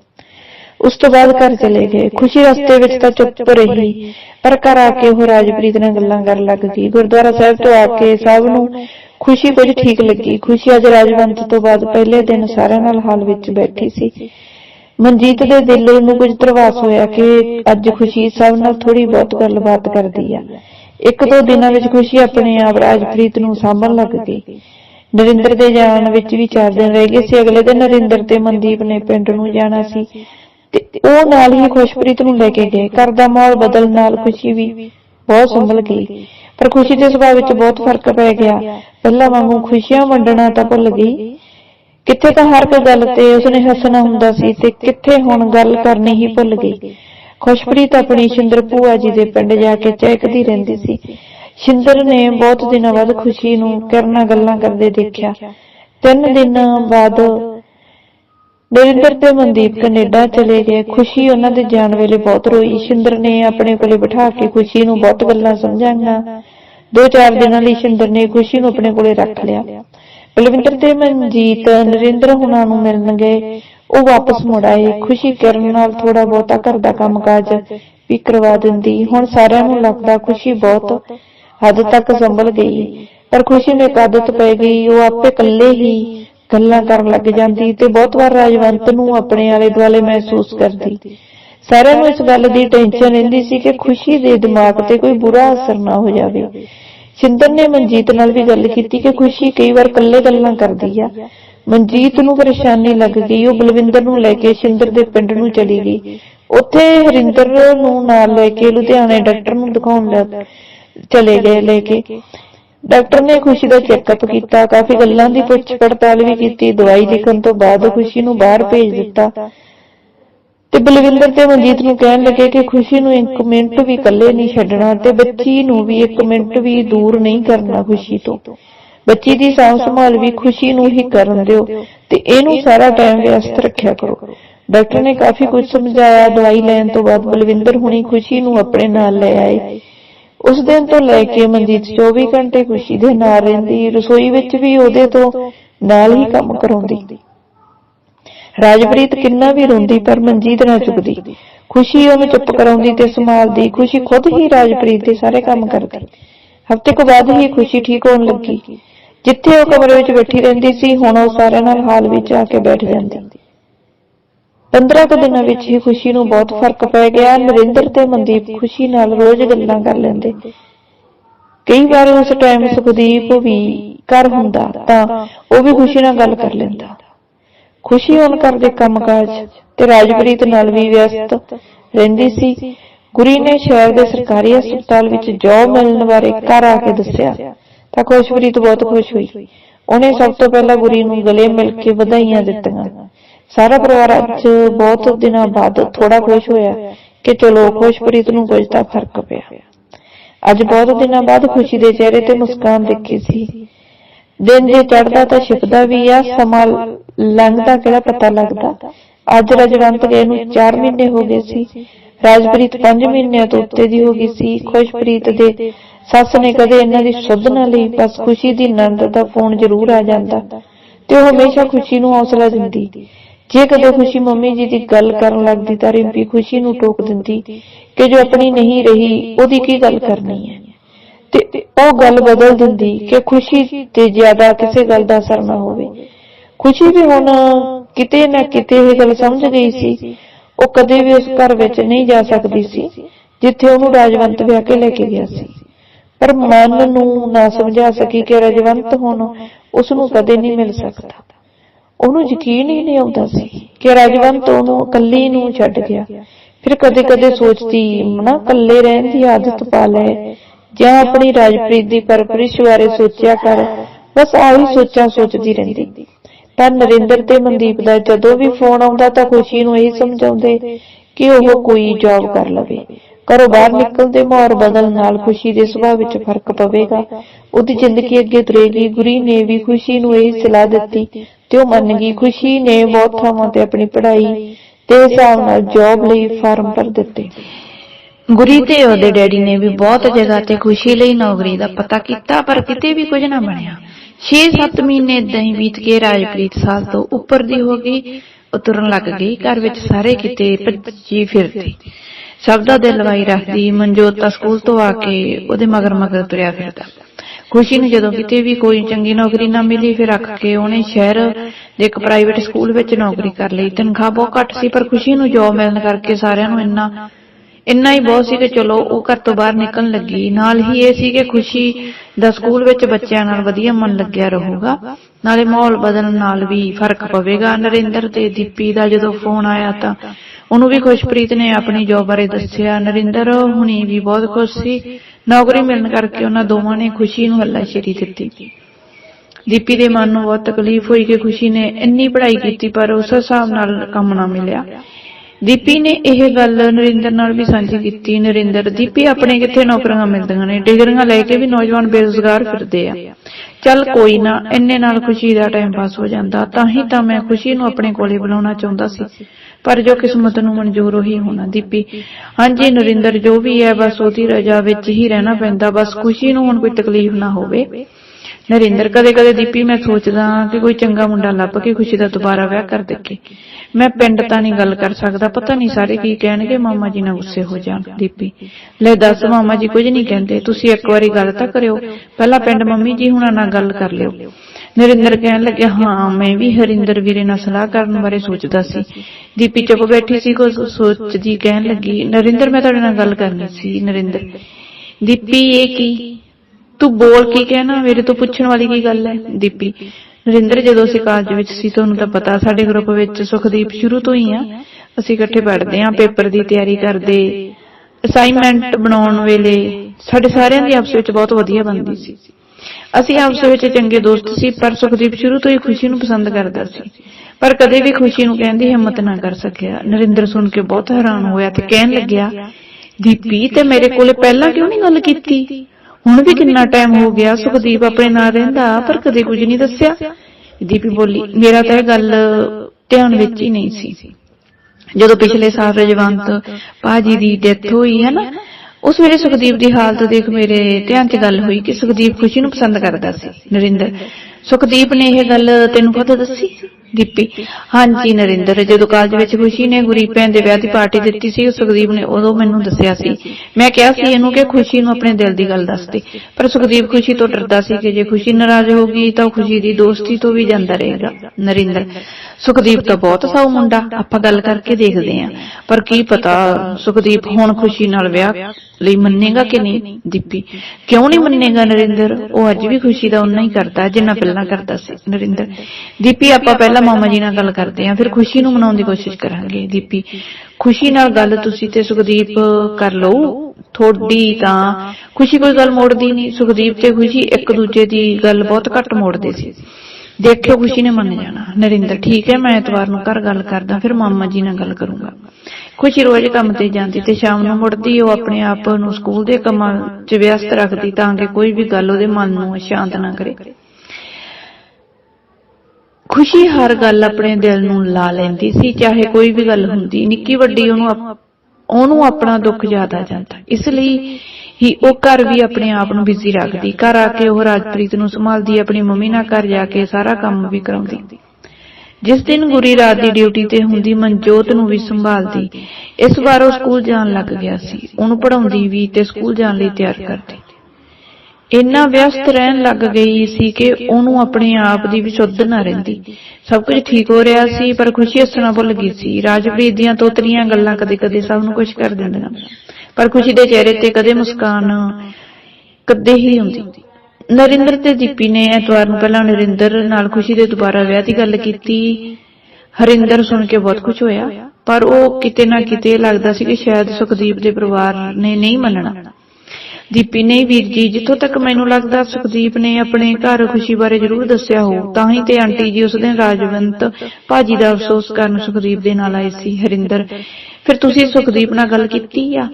ਉਸ ਤੋਂ ਬਾਅਦ ਘਰ ਚਲੇ ਗਏ। ਖੁਸ਼ੀ ਰਸਤੇ ਵਿੱਚ ਤਾਂ ਚੁੱਪ ਰਹੀ। ਪਰ ਘਰ ਆ ਕੇ ਉਹ ਰਾਜਪ੍ਰੀਤ ਨਾਲ ਗੱਲਾਂ ਕਰਨ ਲੱਗ ਗਈ। ਗੁਰਦੁਆਰਾ ਸਾਹਿਬ ਤੋਂ ਆ ਕੇ ਸਭ ਨੂੰ ਖੁਸ਼ੀ ਕੁਝ ਠੀਕ ਲੱਗੀ। ਖੁਸ਼ੀ ਅੱਜ ਰਾਜਵੰਤ ਤੋਂ ਬਾਅਦ ਪਹਿਲੇ ਦਿਨ ਸਾਰਿਆਂ ਨਾਲ ਹਾਲ ਵਿੱਚ ਬੈਠੀ ਸੀ। ਮਨਜੀਤ ਦੇ ਦਿਲ ਨੂੰ ਕੁਝ ਤਰਵਾਸ ਹੋਇਆ ਕਿ ਅੱਜ ਖੁਸ਼ੀ ਸਭ ਨਾਲ ਥੋੜੀ ਬਹੁਤ ਗੱਲਬਾਤ ਕਰਦੀ ਆ। ਇੱਕ ਦੋ ਦਿਨਾਂ ਵਿੱਚ ਖੁਸ਼ੀ ਆਪਣੇ ਆਪ ਰਾਜਪ੍ਰੀਤ ਨੂੰ ਸਾਂਭਣ ਲੱਗ ਗਈ। ਨਰਿੰਦਰ ਦੇ ਜਾਣ ਵਿੱਚ ਵੀ 4 ਦਿਨ ਰਹਿ ਗਏ ਸੀ। ਅਗਲੇ ਦਿਨ ਨਰਿੰਦਰ ਤੇ ਮਨਦੀਪ ਨੇ ਪਿੰਡ ਨੂੰ ਜਾਣਾ ਸੀ। ਤੇ ਉਹ ਨਾਲ ਹੀ ਖੁਸ਼ਪ੍ਰੀਤ ਨੂੰ ਲੈ ਕੇ ਗਏ। ਘਰ ਦਾ ਮਾਹੌਲ ਬਦਲਣ ਨਾਲ ਖੁਸ਼ੀ ਵੀ ਬਹੁਤ ਸੰਭਲ ਗਈ। ਪਰ ਖੁਸ਼ੀ ਦੇ ਸੁਭਾਅ ਵਿੱਚ ਬਹੁਤ ਫ਼ਰਕ ਪੈ ਗਿਆ। ਪਹਿਲਾਂ ਵਾਂਗੂ ਖੁਸ਼ੀਆਂ ਵੰਡਣਾ ਤਾਂ ਭੁੱਲ ਗਈ। ਕਿੱਥੇ ਤਾਂ ਹਰ ਕੋਈ ਗੱਲ ਤੇ ਉਸਨੇ ਹੱਸਣਾ ਹੁੰਦਾ ਸੀ ਤੇ ਕਿੱਥੇ ਹੁਣ ਗੱਲ ਕਰਨੀ ਹੀ ਭੁੱਲ ਗਈ। ਖੁਸ਼ਪ੍ਰੀਤ ਆਪਣੀ ਸ਼ਿੰਦਰ ਭੂਆ ਜੀ ਦੇ ਪਿੰਡ ਜਾ ਕੇ ਚਹਿਕਦੀ ਰਹਿੰਦੀ ਸੀ। ਸ਼ਿੰਦਰ ਨੇ ਬਹੁਤ ਦਿਨਾਂ ਬਾਅਦ ਖੁਸ਼ੀ ਨੂੰ ਕਰਨਾ ਗੱਲਾਂ ਕਰਦੇ ਦੇਖਿਆ। ਤਿੰਨ ਦਿਨ ਬਾਅਦ ਨਰਿੰਦਰ ਤੇ ਮਨਦੀਪ ਕੈਨੇਡਾ ਚਲੇ ਗਏ। ਖੁਸ਼ੀ ਉਹਨਾਂ ਦੇ ਜਾਣ ਵੇਲੇ ਬਹੁਤ ਰੋਈ। ਸ਼ਿੰਦਰ ਨੇ ਆਪਣੇ ਕੋਲੇ ਬਿਠਾ ਕੇ ਖੁਸ਼ੀ ਨੂੰ ਬਹੁਤ ਗੱਲਾਂ ਸਮਝਾਈਆਂ। ਦੋ ਚਾਰ ਦਿਨਾਂ ਲਈ ਸ਼ਿੰਦਰ ਨੇ ਖੁਸ਼ੀ ਨੂੰ ਆਪਣੇ ਕੋਲੇ ਰੱਖ ਲਿਆ। ਬਲਵਿੰਦਰ ਤੇ ਮਨਜੀਤ, ਨਰਿੰਦਰ ਹੁਣਾਂ ਨੂੰ ਮਿਲਣ ਗਏ। ਉਹ ਵਾਪਸ ਮੁੜ ਆਏ। ਖੁਸ਼ੀ ਕਰਨ ਨਾਲ ਥੋੜਾ ਬਹੁਤਾ ਘਰ ਦਾ ਕੰਮਕਾਜ ਵੀ ਕਰਵਾ ਦਿੰਦੀ। ਹੁਣ ਸਾਰਿਆਂ ਨੂੰ ਲੱਗਦਾ ਖੁਸ਼ੀ ਬਹੁਤ ਹੱਦ ਤੱਕ ਸੰਭਲ ਗਈ। ਪਰ ਖੁਸ਼ੀ ਨੂੰ ਇੱਕ ਆਦਤ ਪੈ ਗਈ। ਉਹ ਆਪੇ ਇਕੱਲੇ ਹੀ ਗੱਲਾਂ ਕਰਨ ਲੱਗ ਜਾਂਦੀ ਤੇ ਬਹੁਤ ਵਾਰ ਰਾਜਵੰਤ ਨੂੰ ਆਪਣੇ ਆਲੇ ਦੁਆਲੇ ਮਹਿਸੂਸ ਕਰਦੀ। ਸਾਰਿਆਂ ਨੂੰ ਇਸ ਗੱਲ ਦੀ ਟੈਨਸ਼ਨ ਰਹਿੰਦੀ ਸੀ ਕਿ ਖੁਸ਼ੀ ਦੇ ਦਿਮਾਗ ਤੇ ਕੋਈ ਬੁਰਾ ਅਸਰ ਨਾ ਹੋ ਜਾਵੇ। ਸਿੰਦਰ ਨੇ ਮਨਜੀਤ ਨਾਲ ਵੀ ਗੱਲ ਕੀਤੀ ਕਿ ਖੁਸ਼ੀ ਕਈ ਵਾਰ ਇਕੱਲੇ ਗੱਲਾਂ ਕਰਦੀ ਆ। ਮਨਜੀਤ ਨੂੰ ਪਰੇਸ਼ਾਨੀ ਲੱਗ ਗਈ, ਉਹ ਬਲਵਿੰਦਰ ਨੂੰ ਲੈ ਕੇ ਸਿੰਦਰ ਦੇ ਪਿੰਡ ਨੂੰ ਚਲੀ ਗਈ। ਉੱਥੇ ਹਰਿੰਦਰ ਨੂੰ ਨਾਲ ਲੈ ਕੇ ਲੁਧਿਆਣੇ ਡਾਕਟਰ ਨੂੰ ਦਿਖਾਉਣ ਲੱਗ ਚਲੇ ਗਏ ਲੈ ਕੇ। ਡਾਕਟਰ ਨੇ ਖੁਸ਼ੀ ਦਾ ਚੈੱਕਅਪ ਕੀਤਾ ਕਾਫੀ ਗੱਲਾਂ ਦੀ ਪੁੱਛ ਪੜਤਾਲ ਵੀ ਕੀਤੀ ਦਵਾਈ ਲਿਖਣ ਤੋਂ ਬਾਅਦ ਖੁਸ਼ੀ ਨੂੰ ਬਾਹਰ ਭੇਜ ਦਿੱਤਾ। ਤੇ ਬਲਵਿੰਦਰ ਤੇ ਮਨਜੀਤ ਨੂੰ ਕਹਿਣ ਲੱਗੇ ਕਿ ਖੁਸ਼ੀ ਨੂੰ ਇੱਕ ਮਿੰਟ ਵੀ ਇਕੱਲੇ ਨਹੀਂ ਛੱਡਣਾ ਤੇ ਬੱਚੀ ਨੂੰ ਵੀ ਇੱਕ ਮਿੰਟ ਵੀ ਦੂਰ ਨਹੀਂ ਕਰਨਾ ਖੁਸ਼ੀ ਤੋਂ। ਬੱਚੀ ਦੀ ਸਾਂਭ ਸੰਭਾਲ ਵੀ ਖੁਸ਼ੀ ਨੂੰ ਹੀ ਕਰਨ ਦਿਓ ਤੇ ਇਹਨੂੰ ਸਾਰਾ ਟਾਈਮ ਵਿਅਸਤ ਰੱਖਿਆ ਕਰੋ। ਡਾਕਟਰ ਨੇ ਕਾਫੀ ਕੁਝ ਸਮਝਾਇਆ ਦਵਾਈ ਲੈਣ ਤੋਂ ਬਾਅਦ ਬਲਵਿੰਦਰ ਹੁਣੀ ਖੁਸ਼ੀ ਨੂੰ ਆਪਣੇ ਨਾਲ ਲੈ ਆਏ। ਉਸ ਦਿਨ ਤੋਂ ਲੈ ਕੇ ਮਨਜੀਤ 24 ਘੰਟੇ ਖੁਸ਼ੀ ਦੇ ਨਾਲ ਰਹਿੰਦੀ, ਰਸੋਈ ਵਿੱਚ ਵੀ ਉਹਦੇ ਤੋਂ ਨਾਲ ਹੀ ਕੰਮ ਕਰਾਉਂਦੀ। ਰਾਜਪ੍ਰੀਤ ਕਿੰਨਾ ਵੀ ਰੋਂਦੀ, ਪਰ ਮਨਜੀਤ ਨਾ ਚੁੱਕਦੀ। ਖੁਸ਼ੀ ਉਹਨੂੰ ਚੁੱਪ ਕਰਾਉਂਦੀ ਤੇ ਸੰਭਾਲਦੀ। ਖੁਸ਼ੀ ਖੁਦ ਹੀ ਰਾਜਪ੍ਰੀਤ ਦੇ ਸਾਰੇ ਕੰਮ ਕਰਦੀ। ਹਫ਼ਤੇ ਕੁ ਬਾਅਦ ਹੀ ਖੁਸ਼ੀ ਠੀਕ ਹੋਣ ਲੱਗੀ। ਜਿੱਥੇ ਉਹ ਕਮਰੇ ਵਿੱਚ ਬੈਠੀ ਰਹਿੰਦੀ ਸੀ, ਹੁਣ ਉਹ ਸਾਰਿਆਂ ਨਾਲ ਹਾਲ ਵਿੱਚ ਆ ਕੇ ਬੈਠ ਜਾਂਦੀ। 15 ਕੁ ਦਿਨਾਂ ਵਿੱਚ ਹੀ ਖੁਸ਼ੀ ਨੂੰ ਬਹੁਤ ਫ਼ਰਕ ਪੈ ਗਿਆ। ਨਰਿੰਦਰ ਤੇ ਮਨਦੀਪ ਖੁਸ਼ੀ ਨਾਲ ਰੋਜ਼ ਗੱਲਾਂ ਕਰ ਲੈਂਦੇ। ਕਈ ਵਾਰ ਉਸ ਟਾਈਮ ਸੁਖਦੀਪ ਵੀ ਘਰ ਹੁੰਦਾ ਤਾਂ ਉਹ ਵੀ ਖੁਸ਼ੀ ਨਾਲ ਗੱਲ ਕਰ ਲੈਂਦਾ। ਖੁਸ਼ੀ ਹੁਣ ਘਰ ਕੰਮਕਾਜ ਤੇ ਰਾਜਪ੍ਰੀਤ ਨਾਲ ਵੀ ਵਿਅਸਤ ਰਹਿੰਦੀ ਸੀ। ਗੁਰੀ ਨੇ ਸ਼ਹਿਰ ਦੇ ਸਰਕਾਰੀ ਹਸਪਤਾਲ ਵਿੱਚ ਜੌਬ ਮਿਲਣ ਬਾਰੇ ਘਰ ਆ ਕੇ ਦੱਸਿਆ ਤਾਂ ਖੁਸ਼ਪ੍ਰੀਤ ਬਹੁਤ ਖੁਸ਼ ਹੋਈ। ਉਹਨੇ ਸਭ ਤੋਂ ਪਹਿਲਾਂ ਗੁਰੀ ਨੂੰ ਗਲੇ ਮਿਲ ਕੇ ਵਧਾਈਆਂ ਦਿੱਤੀਆਂ। ਸਾਰਾ ਪਰਿਵਾਰ ਅੱਜ ਬਹੁਤ ਦਿਨਾਂ ਬਾਅਦ ਥੋੜਾ ਖੁਸ਼ ਹੋਇਆ ਕਿ ਚਲੋ ਖੁਸ਼ਪ੍ਰੀਤ ਨੂੰ ਕੁਝ ਤਾਂ ਫ਼ਰਕ ਪਿਆ। ਅੱਜ ਬਹੁਤ ਦਿਨਾਂ ਬਾਅਦ ਖੁਸ਼ੀ ਦੇ ਚਿਹਰੇ ਤੇ ਮੁਸਕਾਨ ਦੇਖੀ ਸੀ। ਦਿਨ ਜੇ ਚੜਦਾ ਤਾਂ ਛਿਪਦਾ ਵੀ ਆ ਸਮਾਂ ਲੰਘਦਾ ਕਿਹੜਾ ਪਤਾ ਲੱਗਦਾ? ਅੱਜ ਰਜਵੰਤ ਗਏ ਨੂੰ 4 ਮਹੀਨੇ ਹੋ ਗਏ ਸੀ। ਰਾਜਪ੍ਰੀਤ 5 ਮਹੀਨਿਆਂ ਤੋਂ ਉੱਤੇ ਦੀ ਹੋ ਗਈ ਸੀ। ਖੁਸ਼ਪ੍ਰੀਤ ਦੇ ਸੱਸ ਨੇ ਕਦੇ ਇਹਨਾਂ ਦੀ ਸੁੱਧ ਨਾ ਲਈ ਬਸ ਖੁਸ਼ੀ ਦੀ ਨੰਦ ਦਾ ਫੋਨ ਜ਼ਰੂਰ ਆ ਜਾਂਦਾ। ਤੇ ਉਹ ਹਮੇਸ਼ਾ ਖੁਸ਼ੀ ਨੂੰ ਹੌਸਲਾ ਦਿੰਦੀ ਜੇ ਕਦੇ ਖੁਸ਼ੀ ਮੰਮੀ ਜੀ ਦੀ ਗੱਲ ਕਰਨ ਲੱਗਦੀ ਤਾਂ ਰਿੰਪੀ ਖੁਸ਼ੀ ਨੂੰ ਟੋਕ ਦਿੰਦੀ ਕਿ ਜੋ ਆਪਣੀ ਨਹੀਂ ਰਹੀ, ਉਹਦੀ ਕੀ ਗੱਲ ਕਰਨੀ ਹੈ? ਤੇ ਉਹ ਗੱਲ ਬਦਲ ਦਿੰਦੀ ਕਿ ਖੁਸ਼ੀ ਤੇ ਜ਼ਿਆਦਾ ਕਿਸੇ ਗੱਲ ਦਾ ਅਸਰ ਨਾ ਹੋਵੇ। ਖੁਸ਼ੀ ਵੀ ਹੁਣ ਕਿਤੇ ਨਾ ਕਿਤੇ ਇਹ ਗੱਲ ਸਮਝ ਗਈ ਸੀ। ਉਹ ਕਦੇ ਵੀ ਉਸ ਘਰ ਵਿੱਚ ਨਹੀਂ ਜਾ ਸਕਦੀ ਸੀ, ਜਿੱਥੇ ਉਹਨੂੰ ਰਾਜਵੰਤ ਵਿਆਹ ਕੇ ਲੈ ਕੇ ਗਿਆ ਸੀ। ਪਰ ਮਨ ਨੂੰ ਨਾ ਸਮਝਾ ਸਕੀ ਕਿ ਰਾਜਵੰਤ ਹੁਣ ਉਸ ਨੂੰ ਕਦੇ ਨਹੀਂ ਮਿਲ ਸਕਦਾ। ਉਹਨੂੰ ਯਕੀਨ ਹੀ ਨਹੀਂ ਆਉਂਦਾ ਸੀ ਕਿ ਰਾਜਵੰਤ ਉਹਨੂੰ ਇਕੱਲੀ ਨੂੰ ਛੱਡ ਗਿਆ। ਫਿਰ ਕਦੇ-ਕਦੇ ਸੋਚਦੀ ਨਾ ਇਕੱਲੇ ਰਹਿਣ ਦੀ ਆਦਤ ਪਾ ਲੈ ਜਾਂ ਆਪਣੀ ਰਾਜਪ੍ਰੀਤ ਦੀ ਪਰਵਰਿਸ਼ ਬਾਰੇ ਸੋਚਿਆ ਕਰ। ਬਸ ਆਹੀ ਸੋਚਾਂ ਸੋਚਦੀ ਰਹਿੰਦੀ। ਪਰ ਨਰਿੰਦਰ ਤੇ ਮਨਦੀਪ ਦਾ ਜਦੋਂ ਵੀ ਫੋਨ ਆਉਂਦਾ ਤਾਂ ਖੁਸ਼ੀ ਨੂੰ ਇਹੀ ਸਮਝਾਉਂਦੇ ਕਿ ਉਹ ਕੋਈ ਜੌਬ ਕਰ ਲਵੇ। ਘਰੋਂ ਬਾਹਰ ਨਿਕਲਦੇ ਮਾਹੌਲ ਬਦਲ ਨਾਲ ਖੁਸ਼ੀ ਦੇ ਸੁਭਾਅ ਵਿੱਚ ਫ਼ਰਕ ਪਵੇਗਾ ਉਹਦੀ ਜ਼ਿੰਦਗੀ ਅੱਗੇ ਤੁਰੇਗੀ ਗੁਰੀ ਨੇ ਵੀ ਖੁਸ਼ੀ ਨੂੰ ਇਹ ਸਲਾਹ ਦਿੱਤੀ ਤੇ ਉਹ ਮੰਨ ਗਈ, ਖੁਸ਼ੀ ਨੇ ਬਹੁਤ ਥਾਵਾਂ ਤੇ ਆਪਣੀ ਪੜ੍ਹਾਈ ਤੇ ਹਿਸਾਬ ਨਾਲ ਜੌਬ ਲਈ ਫਾਰਮ ਭਰ ਦਿੱਤੇ। ਗੁਰੀ ਤੇ ਉਹਦੇ ਡੈਡੀ ਨੇ ਵੀ ਬਹੁਤ ਜਗ੍ਹਾ ਤੇ ਖੁਸ਼ੀ ਲਈ ਨੌਕਰੀ ਦਾ ਪਤਾ ਕੀਤਾ, ਪਰ ਕਿਤੇ ਵੀ ਕੁਝ ਨਾ ਬਣਿਆ। 6-7 ਮਹੀਨੇ ਇਦਾਂ ਹੀ ਬੀਤ ਕੇ ਰਾਜਪ੍ਰੀਤ ਸਾਲ ਤੋਂ ਉੱਪਰ ਦੀ ਹੋ ਗਈ, ਉਹ ਤੁਰਨ ਲੱਗ ਗਈ, ਘਰ ਵਿੱਚ ਸਾਰੇ ਕਿਤੇ ਭੱਜੀ ਫਿਰਦੀ। ਸਭ ਦਾ ਦਿਲ ਵਾਈ ਰੱਖਦੀ, ਮਨਜੋਤ ਤਾਂ ਸਕੂਲ ਤੋਂ ਆ ਕੇ ਉਹਦੇ ਮਗਰ ਮਗਰ ਤੁਰਿਆ ਫਿਰਦਾ। ਖੁਸ਼ੀ ਨੂੰ ਜਦੋਂ ਕਿਤੇ ਵੀ ਕੋਈ ਚੰਗੀ ਨੌਕਰੀ ਨਾ ਮਿਲੀ, ਫਿਰ ਰੱਖ ਕੇ ਉਹਨੇ ਸ਼ਹਿਰ ਦੇ ਇੱਕ ਪ੍ਰਾਈਵੇਟ ਸਕੂਲ ਵਿੱਚ ਨੌਕਰੀ ਕਰ ਲਈ। ਤਨਖਾਹ ਬਹੁਤ ਘੱਟ ਸੀ, ਪਰ ਖੁਸ਼ੀ ਨੂੰ ਜੌਬ ਮਿਲਣ ਕਰਕੇ ਸਾਰਿਆਂ ਨੂੰ ਇੰਨਾ ਇੰਨਾ ਹੀ ਬਹੁਤ ਸੀ ਕਿ ਚਲੋ ਉਹ ਘਰ ਤੋਂ ਬਾਹਰ ਨਿਕਲਣ ਲੱਗੀ। ਨਾਲ ਹੀ ਇਹ ਸੀ ਕਿ ਖੁਸ਼ੀ ਦਾ ਸਕੂਲ ਵਿੱਚ ਬੱਚਿਆਂ ਨਾਲ ਵਧੀਆ ਮਨ ਲੱਗਿਆ ਰਹੂਗਾ। ਨਾਲੇ ਮਾਹੌਲ ਬਦਲਣ ਨਾਲ ਵੀ ਫ਼ਰਕ ਪਵੇਗਾ। ਨਰਿੰਦਰ ਤੇ ਦੀਪੀ ਦਾ ਜਦੋਂ ਫੋਨ ਆਇਆ ਤਾਂ ਉਹਨੂੰ ਵੀ ਖੁਸ਼ਪ੍ਰੀਤ ਨੇ ਆਪਣੀ ਜੌਬ ਬਾਰੇ ਦੱਸਿਆ। ਨਰਿੰਦਰ ਹੁਣੀ ਵੀ ਬਹੁਤ ਖੁਸ਼ ਸੀ। ਨੌਕਰੀ ਮਿਲਣ ਕਰਕੇ ਉਹਨਾਂ ਦੋਵਾਂ ਨੇ ਖੁਸ਼ੀ ਨੂੰ ਹੱਲਾਸ਼ੇਰੀ ਦਿੱਤੀ। ਦੀਪੀ ਦੇ ਮਨ ਨੂੰ ਬਹੁਤ ਤਕਲੀਫ ਹੋਈ ਕਿ ਖੁਸ਼ੀ ਨੇ ਇੰਨੀ ਪੜ੍ਹਾਈ ਕੀਤੀ, ਪਰ ਉਸ ਹਿਸਾਬ ਨਾਲ ਕੰਮ ਨਾ ਮਿਲਿਆ। ਦੀਪੀ ਨੇ ਇਹ ਗੱਲ ਨਰਿੰਦਰ ਨਾਲ ਵੀ ਸਾਂਝੀ ਕੀਤੀ। ਨਰਿੰਦਰ, ਦੀਪੀ, ਆਪਣੇ ਕਿੱਥੇ ਨੌਕਰੀਆਂ ਮਿਲਦੀਆਂ ਨੇ? ਡਿਗਰੀਆਂ ਲੈ ਕੇ ਵੀ ਨੌਜਵਾਨ ਬੇਰੁਜ਼ਗਾਰ ਫਿਰਦੇ ਆ। ਚੱਲ ਕੋਈ ਨਾ, ਇੰਨੇ ਨਾਲ ਖੁਸ਼ੀ ਦਾ ਟਾਈਮ ਪਾਸ ਹੋ ਜਾਂਦਾ। ਤਾਂ ਹੀ ਤਾਂ ਮੈਂ ਖੁਸ਼ੀ ਨੂੰ ਆਪਣੇ ਕੋਲੇ ਬੁਲਾਉਣਾ ਚਾਹੁੰਦਾ ਸੀ। ਪਰ ਜੋ ਕਿਸਮਤ ਨੂੰ ਮਨਜ਼ੂਰ ਉਹੀ ਹੋਣਾ, ਦੀਪੀ। ਹਾਂਜੀ, ਨਰਿੰਦਰ, ਜੋ ਵੀ ਹੈ, ਬਸ ਉਹਦੀ ਰਜਾ ਵਿੱਚ ਹੀ ਰਹਿਣਾ ਪੈਂਦਾ, ਬਸ ਖੁਸ਼ੀ ਨੂੰ ਹੁਣ ਕੋਈ ਤਕਲੀਫ ਨਾ ਹੋਵੇ। ਨਰਿੰਦਰ ਕਦੇ ਕਦੇ ਦੀਪੀ, ਮੈਂ ਸੋਚਦਾ ਕਿ ਕੋਈ ਚੰਗਾ ਮੁੰਡਾ ਲੱਭ ਕੇ ਖੁਸ਼ੀ ਦਾ ਦੁਬਾਰਾ ਵਿਆਹ ਕਰ ਦੇਕੇ ਮੈਂ ਪਿੰਡ ਤਾਂ ਨਹੀਂ ਗੱਲ ਕਰ ਸਕਦਾ, ਪਤਾ ਨਹੀਂ ਸਾਰੇ ਕੀ ਕਹਿਣਗੇ, ਮਾਮਾ ਜੀ ਨਾਲ ਗੁੱਸੇ ਹੋ ਜਾਣ, ਦੀਪੀ। ਲੈ ਦੱਸ, ਮਾਮਾ ਜੀ, ਕੁਝ ਨਹੀਂ ਕਹਿੰਦੇ, ਤੁਸੀਂ ਇੱਕ ਵਾਰੀ ਗੱਲ ਤਾਂ ਕਰਿਓ। ਪਹਿਲਾਂ ਪਿੰਡ ਮੰਮੀ ਜੀ ਹੁਣਾਂ ਨਾਲ ਗੱਲ ਕਰ ਲਿਓ। ਨਰਿੰਦਰ ਕਹਿਣ ਲੱਗਿਆ ਹਾਂ, ਮੈਂ ਵੀ ਹਰਿੰਦਰ ਵੀਰੇ ਨਾਲ ਸਲਾਹ ਕਰਨ ਬਾਰੇ ਸੋਚਦਾ ਸੀ। ਦੀਪੀ ਚੁੱਪ ਬੈਠੀ ਸੀ, ਕੁਝ ਸੋਚਦੀ ਕਹਿਣ ਲੱਗੀ, ਨਰਿੰਦਰ, ਮੈਂ ਤੁਹਾਡੇ ਨਾਲ ਗੱਲ ਕਰਨੀ ਸੀ, ਨਰਿੰਦਰ। ਦੀਪੀ, ਇਹ ਕੀ? ਤੂੰ ਬੋਲ ਕੀ ਕਹਿਣਾ? ਮੇਰੇ ਤੋਂ ਪੁੱਛਣ ਵਾਲੀ ਕੀ ਗੱਲ ਹੈ? ਦੀਪੀ, ਨਰਿੰਦਰ, ਜਦੋਂ ਅਸੀਂ ਕਾਲਜ ਵਿੱਚ ਸੀ, ਤੁਹਾਨੂੰ ਤਾਂ ਪਤਾ, ਸਾਡੇ ਗਰੁੱਪ ਵਿੱਚ ਸੁਖਦੀਪ ਸ਼ੁਰੂ ਤੋਂ ਹੀ ਆ। ਅਸੀਂ ਇਕੱਠੇ ਪੜ੍ਹਦੇ ਆ ਪੇਪਰ ਦੀ ਤਿਆਰੀ ਕਰਦੇ, ਅਸਾਈਨਮੈਂਟ ਬਣਾਉਣ ਵੇਲੇ ਸਾਡੇ ਸਾਰਿਆਂ ਦੀ ਆਪਸ ਵਿੱਚ ਬਹੁਤ ਵਧੀਆ ਬਣਦੀ ਸੀ। ਅਸੀਂ ਆਪਸ ਵਿੱਚ ਚੰਗੇ ਦੋਸਤ ਸੀ ਪਰ ਸੁਖਦੀਪ ਸ਼ੁਰੂ ਤੋਂ ਹੀ ਖੁਸ਼ੀ ਨੂੰ ਪਸੰਦ ਕਰਦਾ ਸੀ। ਪਰ ਕਦੇ ਵੀ ਖੁਸ਼ੀ ਨੂੰ ਕਹਿੰਦੀ ਹਿੰਮਤ ਨਾ ਕਰ ਸਕਿਆ। ਨਰਿੰਦਰ ਸੁਣ ਕੇ ਬਹੁਤ ਹੈਰਾਨ ਹੋਇਆ ਤੇ ਕਹਿਣ ਲੱਗਿਆ ਦੀਪੀ ਤੇ ਮੇਰੇ ਕੋਲੇ ਪਹਿਲਾਂ ਕਿਉਂ ਨਹੀਂ ਗੱਲ ਕੀਤੀ? ਹੁਣ ਵੀ ਕਿੰਨਾ ਟਾਈਮ ਹੋ ਗਿਆ ਸੁਖਦੀਪ ਆਪਣੇ ਨਾਲ ਰਹਿੰਦਾ ਪਰ ਕਦੇ ਕੁਝ ਨਹੀਂ ਦੱਸਿਆ। ਦੀਪੀ ਬੋਲੀ ਮੇਰਾ ਤਾਂ ਇਹ ਗੱਲ ਧਿਆਨ ਵਿੱਚ ਹੀ ਨਹੀਂ ਸੀ। ਜਦੋਂ ਪਿਛਲੇ ਸਾਲ ਰਜਵੰਤ ਪਾਜੀ ਦੀ ਡੈਥ ਹੋਈ ਹੈ ਨਾ ਉਸ ਵੇਲੇ ਸੁਖਦੀਪ ਦੀ ਹਾਲਤ ਦੇਖ ਮੇਰੇ ਧਿਆਨ 'ਚ ਗੱਲ ਹੋਈ ਕਿ ਸੁਖਦੀਪ ਖੁਸ਼ੀ ਨੂੰ ਪਸੰਦ ਕਰਦਾ ਸੀ। ਨਰਿੰਦਰ, ਸੁਖਦੀਪ ਨੇ ਇਹ ਗੱਲ ਤੈਨੂੰ ਕਦੋਂ ਦੱਸੀ? ਦੀਪੀ, ਹਾਂਜੀ ਨਰਿੰਦਰ, ਜਦੋਂ ਕਾਲਜ ਵਿੱਚ ਖੁਸ਼ੀ ਨੇ ਗੁਰੀ ਭੈਣ ਦੇ ਵਿਆਹ ਦੀ ਪਾਰਟੀ ਦਿੱਤੀ ਸੀ ਸੁਖਦੀਪ ਨੇ ਉਦੋਂ ਮੈਨੂੰ ਦੱਸਿਆ ਸੀ। ਮੈਂ ਕਿਹਾ ਸੀ ਇਹਨੂੰ ਕਿ ਖੁਸ਼ੀ ਨੂੰ ਆਪਣੇ ਦਿਲ ਦੀ ਗੱਲ ਦੱਸ ਦੇ। ਪਰ ਸੁਖਦੀਪ ਖੁਸ਼ੀ ਤੋਂ ਡਰਦਾ ਸੀ ਕਿ ਜੇ ਖੁਸ਼ੀ ਨਾਰਾਜ਼ ਹੋ ਗਈ ਤਾਂ ਉਹ ਖੁਸ਼ੀ ਦੀ ਦੋਸਤੀ ਤੋਂ ਵੀ ਜਾਂਦਾ ਰਹੇਗਾ। ਨਰਿੰਦਰ ਸੁਖਦੀਪ ਤਾਂ ਬਹੁਤ ਸਾਊ ਮੁੰਡਾ ਆਪਾਂ ਗੱਲ ਕਰਕੇ ਦੇਖਦੇ ਆਂ ਪਰ ਕੀ ਪਤਾ ਸੁਖਦੀਪ ਹੁਣ ਖੁਸ਼ੀ ਨਾਲ ਵਿਆਹ ਲਈ ਮੰਨੇਗਾ ਕਿ ਨਹੀਂ ਦੀਪੀ? ਕਿਉਂ ਨਹੀਂ ਮੰਨੇਗਾ ਨਰਿੰਦਰ? ਉਹ ਅੱਜ ਵੀ ਖੁਸ਼ੀ ਦਾ ਉਨਾ ਹੀ ਕਰਦਾ ਜਿੰਨਾ ਪਹਿਲਾਂ ਕਰਦਾ ਸੀ। ਨਰਿੰਦਰ ਦੀਪੀ ਆਪਾਂ ਪਹਿਲਾਂ ਮਾਮਾ ਜੀ ਨਾਲ ਗੱਲ ਕਰਦੇ ਆਂ ਫਿਰ ਖੁਸ਼ੀ ਨੂੰ ਮਨਾਉਣ ਦੀ ਕੋਸ਼ਿਸ਼ ਕਰਾਂਗੇ। ਦੀਪੀ ਖੁਸ਼ੀ ਨਾਲ ਗੱਲ ਤੁਸੀਂ ਤੇ ਸੁਖਦੀਪ ਕਰ ਲਓ। ਥੋੜੀ ਤਾਂ ਖੁਸ਼ੀ ਕੋਈ ਗੱਲ ਮੋੜਦੀ ਨਹੀਂ। ਸੁਖਦੀਪ ਤੇ ਖੁਸ਼ੀ ਇੱਕ ਦੂਜੇ ਦੀ ਗੱਲ ਬਹੁਤ ਘੱਟ ਮੋੜਦੇ ਸੀ। ਦੇਖਿਓ ਖੁਸ਼ੀ ਨੇ ਮੰਨ ਜਾਣਾ। ਨਰਿੰਦਰ ਠੀਕ ਹੈ ਮੈਂ ਐਤਵਾਰ ਨੂੰ ਘਰ ਗੱਲ ਕਰਦਾ ਫਿਰ ਮਾਮਾ ਜੀ ਨਾਲ ਗੱਲ ਕਰੂੰਗਾ। ਖੁਸ਼ੀ ਰੋਜ਼ ਕੰਮ ਤੇ ਜਾਂਦੀ ਤੇ ਸ਼ਾਮ ਨੂੰ ਮੁੜਦੀ ਉਹ ਆਪਣੇ ਆਪ ਨੂੰ ਸਕੂਲ ਦੇ ਕੰਮਾਂ 'ਚ ਵਿਅਸਤ ਰੱਖਦੀ ਤਾਂ ਕਿ ਕੋਈ ਵੀ ਗੱਲ ਉਹਦੇ ਮਨ ਨੂੰ ਅਸ਼ਾਂਤ ਨਾ ਕਰੇ। ਖੁਸ਼ੀ ਹਰ ਗੱਲ ਆਪਣੇ ਦਿਲ ਨੂੰ ਲਾ ਲੈਂਦੀ ਸੀ ਚਾਹੇ ਕੋਈ ਵੀ ਗੱਲ ਹੁੰਦੀ। ਨਿੱਕੀ ਵੱਡੀ ਉਹਨੂੰ ਉਹਨੂੰ ਆਪਣਾ ਦੁੱਖ ਆ ਜਾਂਦਾ। ਇਸ ਲਈ ਹੀ ਉਹ ਘਰ ਵੀ ਆਪਣੇ ਆਪ ਨੂੰ ਬਿਜ਼ੀ ਰੱਖਦੀ, ਘਰ ਆ ਕੇ ਉਹ ਰਾਜਪ੍ਰੀਤ ਨੂੰ ਸੰਭਾਲਦੀ, ਆਪਣੀ ਮੰਮੀ ਨਾਲ ਘਰ ਜਾ ਕੇ ਸਾਰਾ ਕੰਮ ਵੀ ਕਰਾਉਂਦੀ। ਜਿਸ ਦਿਨ ਗੁਰੀ ਰਾਤ ਦੀ ਡਿਊਟੀ ਤੇ ਹੁੰਦੀ, ਮਨਜੋਤ ਨੂੰ ਵੀ ਸੰਭਾਲਦੀ। ਇਸ ਵਾਰ ਉਹ ਸਕੂਲ ਜਾਣ ਲੱਗ ਗਿਆ ਸੀ। ਉਹਨੂੰ ਪੜਾਉਂਦੀ ਵੀ ਤੇ ਸਕੂਲ ਜਾਣ ਲਈ ਤਿਆਰ ਕਰਦੀ। ਇੰਨਾ ਵਿਅਸਤ ਰਹਿਣ ਲੱਗ ਗਈ ਸੀ ਕਿ ਉਹਨੂੰ ਆਪਣੇ ਆਪ ਦੀ ਵੀ ਸੁੱਧ ਨਾ ਰਹਿੰਦੀ। ਸਭ ਕੁਝ ਠੀਕ ਹੋ ਰਿਹਾ ਸੀ, ਪਰ ਖੁਸ਼ੀ ਹੱਸਣਾ ਭੁੱਲ ਗਈ ਸੀ। ਰਾਜਪ੍ਰੀਤ ਦੀਆਂ ਤੋਤਰੀਆਂ ਗੱਲਾਂ ਕਦੇ-ਕਦੇ ਸਭ ਨੂੰ ਕੁਝ ਕਰ ਦਿੰਦੀਆਂ। ਪਰ ਖੁਸ਼ੀ ਦੇ ਚਿਹਰੇ ਤੇ ਕਦੇ ਮੁਸਕਾਨ ਕਦੇ ਹੀ ਹੁੰਦੀ। ਨਰਿੰਦਰ ਤੇ ਦੀਪੀ ਨੇ ਐਤਵਾਰ ਨੂੰ ਪਹਿਲਾਂ ਨਰਿੰਦਰ ਨਾਲ ਖੁਸ਼ੀ ਦੇ ਦੁਬਾਰਾ ਵਿਆਹ ਦੀ ਗੱਲ ਕੀਤੀ। ਹਰਿੰਦਰ ਸੁਣ ਕੇ ਬਹੁਤ ਖੁਸ਼ ਹੋਇਆ, ਪਰ ਉਹ ਕਿਤੇ ਨਾ ਕਿਤੇ ਲੱਗਦਾ ਸੀ ਕਿ ਸ਼ਾਇਦ ਸੁਖਦੀਪ ਦੇ ਪਰਿਵਾਰ ਨੇ ਨਹੀਂ ਮੰਨਣਾ। ਦੀਪੀ ਨੇ, ਵੀਰ ਜੀ, ਜਿੱਥੋਂ ਤੱਕ ਮੈਨੂੰ ਲੱਗਦਾ ਸੁਖਦੀਪ ਨੇ ਆਪਣੇ ਘਰ ਖੁਸ਼ੀ ਬਾਰੇ ਜ਼ਰੂਰ ਦੱਸਿਆ ਹੋ ਤਾਂ ਹੀ ਤੇ ਆਂਟੀ ਜੀ ਉਸ ਦਿਨ ਰਾਜਵੰਤ ਭਾਜੀ ਦਾ ਅਫਸੋਸ ਕਰਨ ਸੁਖਦੀਪ ਦੇ ਨਾਲ ਆਏ ਸੀ। ਹਰਿੰਦਰ, ਫਿਰ ਤੁਸੀਂ ਸੁਖਦੀਪ ਨਾਲ ਗੱਲ ਕੀਤੀ ਆ?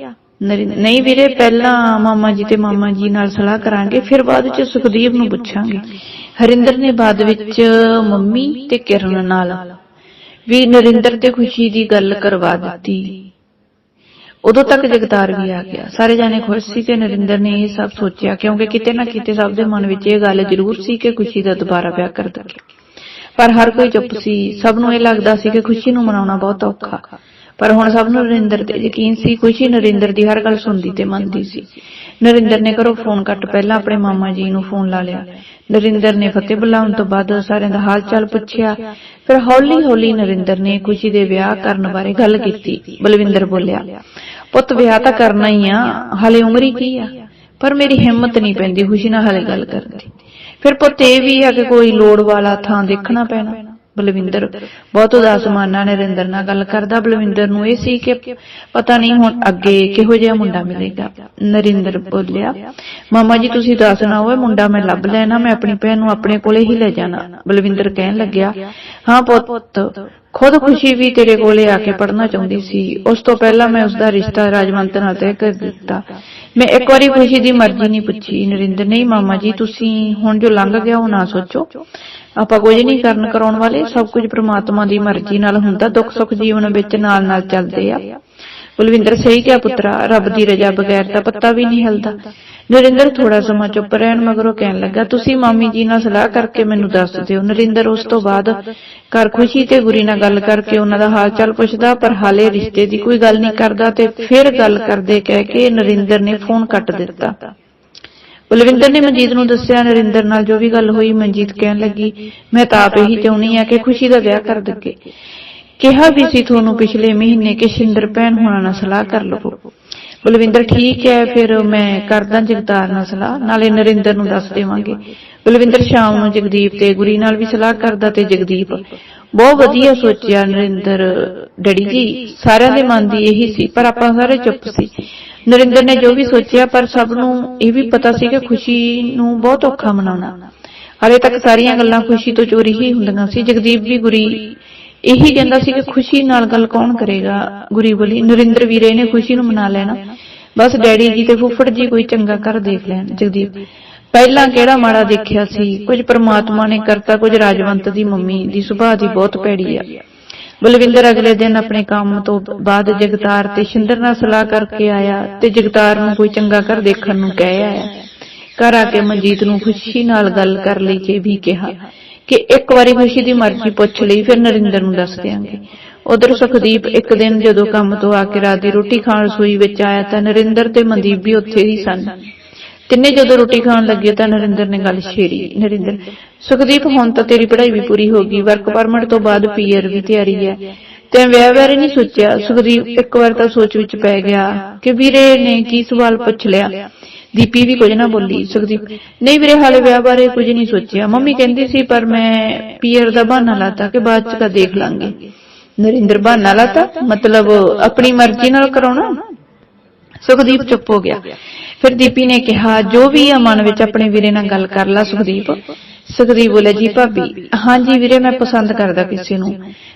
ਨਹੀਂ ਵੀਰੇ, ਪਹਿਲਾਂ ਮਾਮਾ ਜੀ ਤੇ ਮਾਮਾ ਜੀ ਨਾਲ ਸਲਾਹ ਕਰਾਂਗੇ, ਫਿਰ ਬਾਅਦ ਵਿੱਚ ਸੁਖਦੀਪ ਨੂੰ ਪੁੱਛਾਂਗੇ। ਹਰਿੰਦਰ ਨੇ ਬਾਅਦ ਵਿੱਚ ਮੰਮੀ ਤੇ ਕਿਰਨ ਨਾਲ ਵੀ ਨਰਿੰਦਰ ਤੇ ਖੁਸ਼ੀ ਦੀ ਗੱਲ ਕਰਵਾ ਦਿੱਤੀ। ਉਦੋਂ ਤੱਕ ਜਗਤਾਰ ਵੀ ਆ ਗਿਆ। ਸਾਰੇ ਜਾਣੇ ਖੁਸ਼ ਸੀ ਤੇ ਨਰਿੰਦਰ ਨੇ ਇਹ ਸਭ ਸੋਚਿਆ, ਕਿਉਂਕਿ ਕਿਤੇ ਨਾ ਕਿਤੇ ਸਭ ਦੇ ਮਨ ਵਿੱਚ ਇਹ ਗੱਲ ਜ਼ਰੂਰ ਸੀ ਕਿ ਖੁਸ਼ੀ ਦਾ ਦੁਬਾਰਾ ਵਿਆਹ ਕਰ ਦੇਵੇ। ਪਰ ਹਰ ਕੋਈ ਚੁੱਪ ਸੀ। ਸਭ ਨੂੰ ਇਹ ਲੱਗਦਾ ਸੀ ਕਿ ਖੁਸ਼ੀ ਨੂੰ ਮਨਾਉਣਾ ਬਹੁਤ ਔਖਾ। ਪਰ ਹੁਣ ਸਭ ਨੂੰ ਨਰਿੰਦਰ ਤੇ ਯਕੀਨ ਸੀ, ਖੁਸ਼ੀ ਨਰਿੰਦਰ ਦੀ ਹਰ ਗੱਲ ਸੁਣਦੀ ਤੇ ਮੰਨਦੀ ਸੀ। ਨਰਿੰਦਰ ਨੇ ਘਰੋਂ ਫੋਨ ਕੱਟ ਪਹਿਲਾਂ ਆਪਣੇ ਮਾਮਾ ਜੀ ਨੂੰ ਫੋਨ ਲਾ ਲਿਆ। ਨਰਿੰਦਰ ਨੇ ਫਤਿਹ ਬੁਲਾਉਣ ਤੋਂ ਬਾਅਦ ਸਾਰਿਆਂ ਦਾ ਹਾਲ ਚਾਲ ਪੁੱਛਿਆ। ਫਿਰ ਹੌਲੀ ਹੌਲੀ ਨਰਿੰਦਰ ਨੇ ਖੁਸ਼ੀ ਦੇ ਵਿਆਹ ਕਰਨ ਬਾਰੇ ਗੱਲ ਕੀਤੀ। ਬਲਵਿੰਦਰ ਬੋਲਿਆ, ਪੁੱਤ, ਵਿਆਹ ਤਾਂ ਕਰਨਾ ਹੀ ਆ। ਹਾਲੇ ਉਮਰ ਹੀ ਕੀ ਆ? ਪਰ ਮੇਰੀ ਹਿੰਮਤ ਨਹੀਂ ਪੈਂਦੀ ਖੁਸ਼ੀ ਨਾਲ ਹਾਲੇ ਗੱਲ ਕਰਨ ਦੀ। ਫਿਰ ਪੁੱਤ, ਇਹ ਵੀ ਆ ਕਿ ਕੋਈ ਲੋੜ ਵਾਲਾ ਥਾਂ ਦੇਖਣਾ ਪੈਣਾ। ਬਲਵਿੰਦਰ। ਬਹੁਤ ਉਦਾਸ ਮਨ ਨਰਿੰਦਰ ਨਾਲ ਗੱਲ ਕਰਦਾ। ਬਲਵਿੰਦਰ ਨੂੰ ਇਹ ਸੀ ਕਿ ਪਤਾ ਨਹੀਂ ਹੁਣ ਅੱਗੇ ਕਿਹੋ ਜਿਹਾ ਮੁੰਡਾ ਮਿਲੇਗਾ। ਨਰਿੰਦਰ ਬੋਲਿਆ ਮਾਮਾ ਜੀ ਤੁਸੀਂ ਦੱਸ ਨਾ ਹੋਵੇ ਮੁੰਡਾ ਮੈਂ ਲੱਭ ਲੈਣਾ ਮੈਂ ਆਪਣੀ ਭੈਣ ਨੂੰ ਆਪਣੇ ਕੋਲੇ ਹੀ ਲੈ ਜਾਣਾ। ਬਲਵਿੰਦਰ ਕਹਿਣ ਲੱਗਿਆ ਹਾਂ ਪੁੱਤ ਖੁਦ ਖੁਸ਼ੀ ਵੀ ਤੇਰੇ ਕੋਲੇ ਆ ਕੇ ਪੜਨਾ ਚਾਹੁੰਦੀ ਸੀ। ਉਸ ਤੋਂ ਪਹਿਲਾਂ ਮੈਂ ਉਸ ਦਾ ਰਿਸ਼ਤਾ ਰਾਜਵੰਤ ਨਾਲ ਤੈਅ ਕਰ ਦਿੱਤਾ। ਮੈਂ ਇੱਕ ਵਾਰੀ ਖੁਸ਼ੀ ਦੀ ਮਰਜ਼ੀ ਨਹੀਂ ਪੁੱਛੀ। ਨਰਿੰਦਰ ਨਹੀਂ ਮਾਮਾ ਜੀ ਤੁਸੀਂ ਹੁਣ ਜੋ ਲੰਘ ਗਿਆ ਉਹ ਨਾ ਸੋਚੋ। ਆਪਾਂ ਕੁਝ ਨਹੀਂ ਕਰਨ ਕਰਾਉਣ ਵਾਲੇ, ਸਭ ਕੁਝ ਪ੍ਰਮਾਤਮਾ ਦੀ ਮਰਜ਼ੀ ਨਾਲ ਹੁੰਦਾ, ਦੁੱਖ ਸੁੱਖ ਜੀਵਨ ਵਿੱਚ ਨਾਲ ਨਾਲ ਚੱਲਦੇ ਆ। ਬਲਵਿੰਦਰ ਸਹੀ ਕਿਹਾ ਪੁੱਤਰਾ, ਰੱਬ ਦੀ ਰਜ਼ਾ ਬਗੈਰ ਤਾਂ ਪੱਤਾ ਵੀ ਨਹੀਂ ਹਿਲਦਾ। ਨਰਿੰਦਰ ਥੋੜਾ ਸਮਾਂ ਚੁੱਪ ਰਹਿਣ ਮਗਰੋਂ ਕਹਿਣ ਲੱਗਾ, ਤੁਸੀਂ ਮਾਮੀ ਜੀ ਨਾਲ ਸਲਾਹ ਕਰਕੇ ਮੈਨੂੰ ਦੱਸ ਦਿਓ। ਨਰਿੰਦਰ ਉਸ ਤੋਂ ਬਾਅਦ ਘਰ ਖੁਸ਼ੀ ਤੇ ਗੁਰੀ ਨਾਲ ਗੱਲ ਕਰਕੇ ਉਹਨਾਂ ਦਾ ਹਾਲ ਚਾਲ ਪੁੱਛਦਾ, ਪਰ ਹਾਲੇ ਰਿਸ਼ਤੇ ਦੀ ਕੋਈ ਗੱਲ ਨਹੀਂ ਕਰਦਾ ਤੇ ਫਿਰ ਗੱਲ ਕਰਦੇ ਕਹਿ ਕੇ ਨਰਿੰਦਰ ਨੇ ਫੋਨ ਕੱਟ ਦਿੱਤਾ। ਬਲਵਿੰਦਰ ਨੇ ਮਨਜੀਤ ਨੂੰ ਦੱਸਿਆ, ਨਰਿੰਦਰ ਨਾਲ ਜੋ ਵੀ ਗੱਲ ਹੋਈ, ਮਨਜੀਤ ਕਹਿਣ ਲੱਗੀ, ਮੈਂ ਤਾਂ ਆਪ ਇਹੀ ਚਾਹੁੰਦੀ ਆ ਕਿ ਖੁਸ਼ੀ ਦਾ ਵਿਆਹ ਕਰ ਦਿੱਗੇ ਕਿਹਾ ਵੀ ਸੀ ਤੁਹਾਨੂੰ ਪਿਛਲੇ ਮਹੀਨੇ ਕਿ ਸ਼ਿੰਦਰ ਭੈਣ ਹੋਣਾ ਨਾਲ ਸਲਾਹ ਕਰ ਲਵੋ। ਬਲਵਿੰਦਰ ਠੀਕ ਹੈ, ਫਿਰ ਮੈਂ ਕਰਦਾ ਜਗਤਾਰ ਨਾਲ ਸਲਾਹ, ਨਾਲੇ ਨਰਿੰਦਰ ਨੂੰ ਦੱਸ ਦੇਵਾਂਗੇ। ਬਲਵਿੰਦਰ ਸ਼ਾਮ ਨੂੰ ਜਗਦੀਪ ਤੇ ਗੁਰੀ ਨਾਲ ਵੀ ਸਲਾਹ ਕਰਦਾ ਤੇ ਜਗਦੀਪ ਬਹੁਤ ਵਧੀਆ ਸੋਚਿਆ, ਨਰਿੰਦਰ, ਡੈਡੀ ਜੀ, ਸਾਰਿਆਂ ਦੇ ਮਨ ਦੀ ਇਹੀ ਸੀ, ਪਰ ਆਪਾਂ ਸਾਰੇ ਚੁੱਪ ਸੀ। ਨਰਿੰਦਰ ਨੇ ਜੋ ਵੀ ਸੋਚਿਆ, ਪਰ ਸਭ ਨੂੰ ਇਹ ਵੀ ਪਤਾ ਸੀ ਕਿ ਖੁਸ਼ੀ ਨੂੰ ਬਹੁਤ ਔਖਾ ਮਨਾਉਣਾ। ਹਾਲੇ ਤੱਕ ਸਾਰੀਆਂ ਗੱਲਾਂ ਖੁਸ਼ੀ ਤੋਂ ਚੋਰੀ ਹੀ ਹੁੰਦੀਆਂ ਸੀ। ਜਗਦੀਪ ਵੀ ਗੁਰੀ ਇਹੀ ਕਹਿੰਦਾ ਸੀ ਕਿ ਖੁਸ਼ੀ ਨਾਲ ਗੱਲ ਕੌਣ ਕਰੇਗਾ? ਗੁਰੀ ਬੋਲੀ, ਨਰਿੰਦਰ ਵੀਰੇ ਨੇ ਖੁਸ਼ੀ ਨੂੰ ਮਨਾ ਲੈਣਾ। ਬਸ ਡੈਡੀ ਜੀ ਤੇ ਫੁੱਫੜ ਜੀ ਕੋਈ ਚੰਗਾ ਕਰ ਦੇਖ ਲੈਣ। ਜਗਦੀਪ, ਪਹਿਲਾਂ ਕਿਹੜਾ ਮਾੜਾ ਦੇਖਿਆ ਸੀ? ਕੁਝ ਪ੍ਰਮਾਤਮਾ ਨੇ ਕਰਤਾ, ਕੁਝ ਰਾਜਵੰਤ ਦੀ ਮੰਮੀ ਦੀ ਸੁਭਾਅ ਦੀ ਬਹੁਤ ਭੈੜੀ ਆ। ਬਲਵਿੰਦਰ ਅਗਲੇ ਦਿਨ ਆਪਣੇ ਕੰਮ ਤੋਂ ਬਾਅਦ ਜਗਤਾਰ ਤੇ ਸ਼ਿੰਦਰ ਨਾਲ ਸਲਾਹ ਕਰਕੇ ਆਇਆ ਤੇ ਜਗਤਾਰ ਨੂੰ ਕੋਈ ਚੰਗਾ ਘਰ ਦੇਖਣ ਨੂੰ ਕਹਿ ਆਇਆ। ਘਰ ਆ ਕੇ ਮਨਜੀਤ ਨੂੰ ਖੁਸ਼ੀ ਨਾਲ ਗੱਲ ਕਰ ਲਈ ਕਿ ਵੀ ਕਿਹਾ ਕਿ ਇੱਕ ਵਾਰੀ ਖੁਸ਼ੀ ਦੀ ਮਰਜ਼ੀ ਪੁੱਛ ਲਈ, ਫਿਰ ਨਰਿੰਦਰ ਨੂੰ ਦੱਸ ਦਿਆਂਗੇ। ਉਧਰ ਸੁਖਦੀਪ ਇੱਕ ਦਿਨ ਜਦੋਂ ਕੰਮ ਤੋਂ ਆ ਕੇ ਰਾਤ ਦੀ ਰੋਟੀ ਖਾਣ ਰਸੋਈ ਵਿੱਚ ਆਇਆ ਤਾਂ ਨਰਿੰਦਰ ਤੇ ਮਨਦੀਪ ਵੀ ਉੱਥੇ ਹੀ ਸਨ। ਤਿੰਨੇ ਜਦੋਂ ਰੋਟੀ ਖਾਣ ਲੱਗੇ ਤਾਂ ਨਰਿੰਦਰ ਨੇ ਗੱਲ ਛੇੜੀ। ਨਰਿੰਦਰ, ਸੁਖਦੀਪ, ਹੁਣ ਤਾਂ ਤੇਰੀ ਪੜ੍ਹਾਈ ਵੀ ਪੂਰੀ ਹੋ ਗਈ ਵਰਕ ਪਰਮਿਟ ਤੋਂ ਬਾਅਦ ਪੀਆਰ ਵੀ ਤਿਆਰੀ ਹੈ। ਤੇ ਵਿਆਹ ਬਾਰੇ ਨਹੀਂ ਸੋਚਿਆ? ਸੁਖਦੀਪ, ਇੱਕ ਵਾਰ ਤਾਂ ਸੋਚ ਵਿੱਚ ਪੈ ਗਿਆ ਕਿ ਵੀਰੇ ਨੇ ਕੀ ਸਵਾਲ ਪੁੱਛ ਲਿਆ। ਦੀਪੀ ਵੀ ਕੁਝ ਨਾ ਬੋਲੀ। ਸੁਖਦੀਪ, ਨਹੀਂ ਵੀਰੇ, ਹਾਲੇ ਵਿਆਹ ਬਾਰੇ ਕੁਝ ਨਹੀਂ ਸੋਚਿਆ। ਮੰਮੀ ਕਹਿੰਦੀ ਸੀ, ਪਰ ਮੈਂ ਪੀਆਰ ਦਾ ਬਹਾਨਾ ਲਾਤਾ ਕਿ ਬਾਅਦ ਚ ਤਾਂ ਦੇਖ ਲਾਂਗੇ। ਨਰਿੰਦਰ, ਬਹਾਨਾ ਲਾਤਾ? ਮਤਲਬ ਆਪਣੀ ਮਰਜ਼ੀ ਨਾਲ ਕਰਾਉਣਾ? ਸੁਖਦੀਪ ਚੁੱਪ ਹੋ ਗਿਆ। ਫਿਰ ਦੀਪੀ ਨੇ ਕਿਹਾ, ਜੋ ਵੀ ਆ, ਮਨ ਵਿੱਚ ਆਪਣੇ ਵੀਰੇ ਨਾਲ ਗੱਲ ਕਰ ਲੈ, ਸੁਖਦੀਪ। ਸੁਖਦੀਪ ਬੋਲੇ, ਜੀ ਭਾਬੀ, ਹਾਂਜੀ ਵੀਰੇ, ਮੈਂ ਪਸੰਦ ਕਰਦਾ ਕਿਸੇ ਨੂੰ।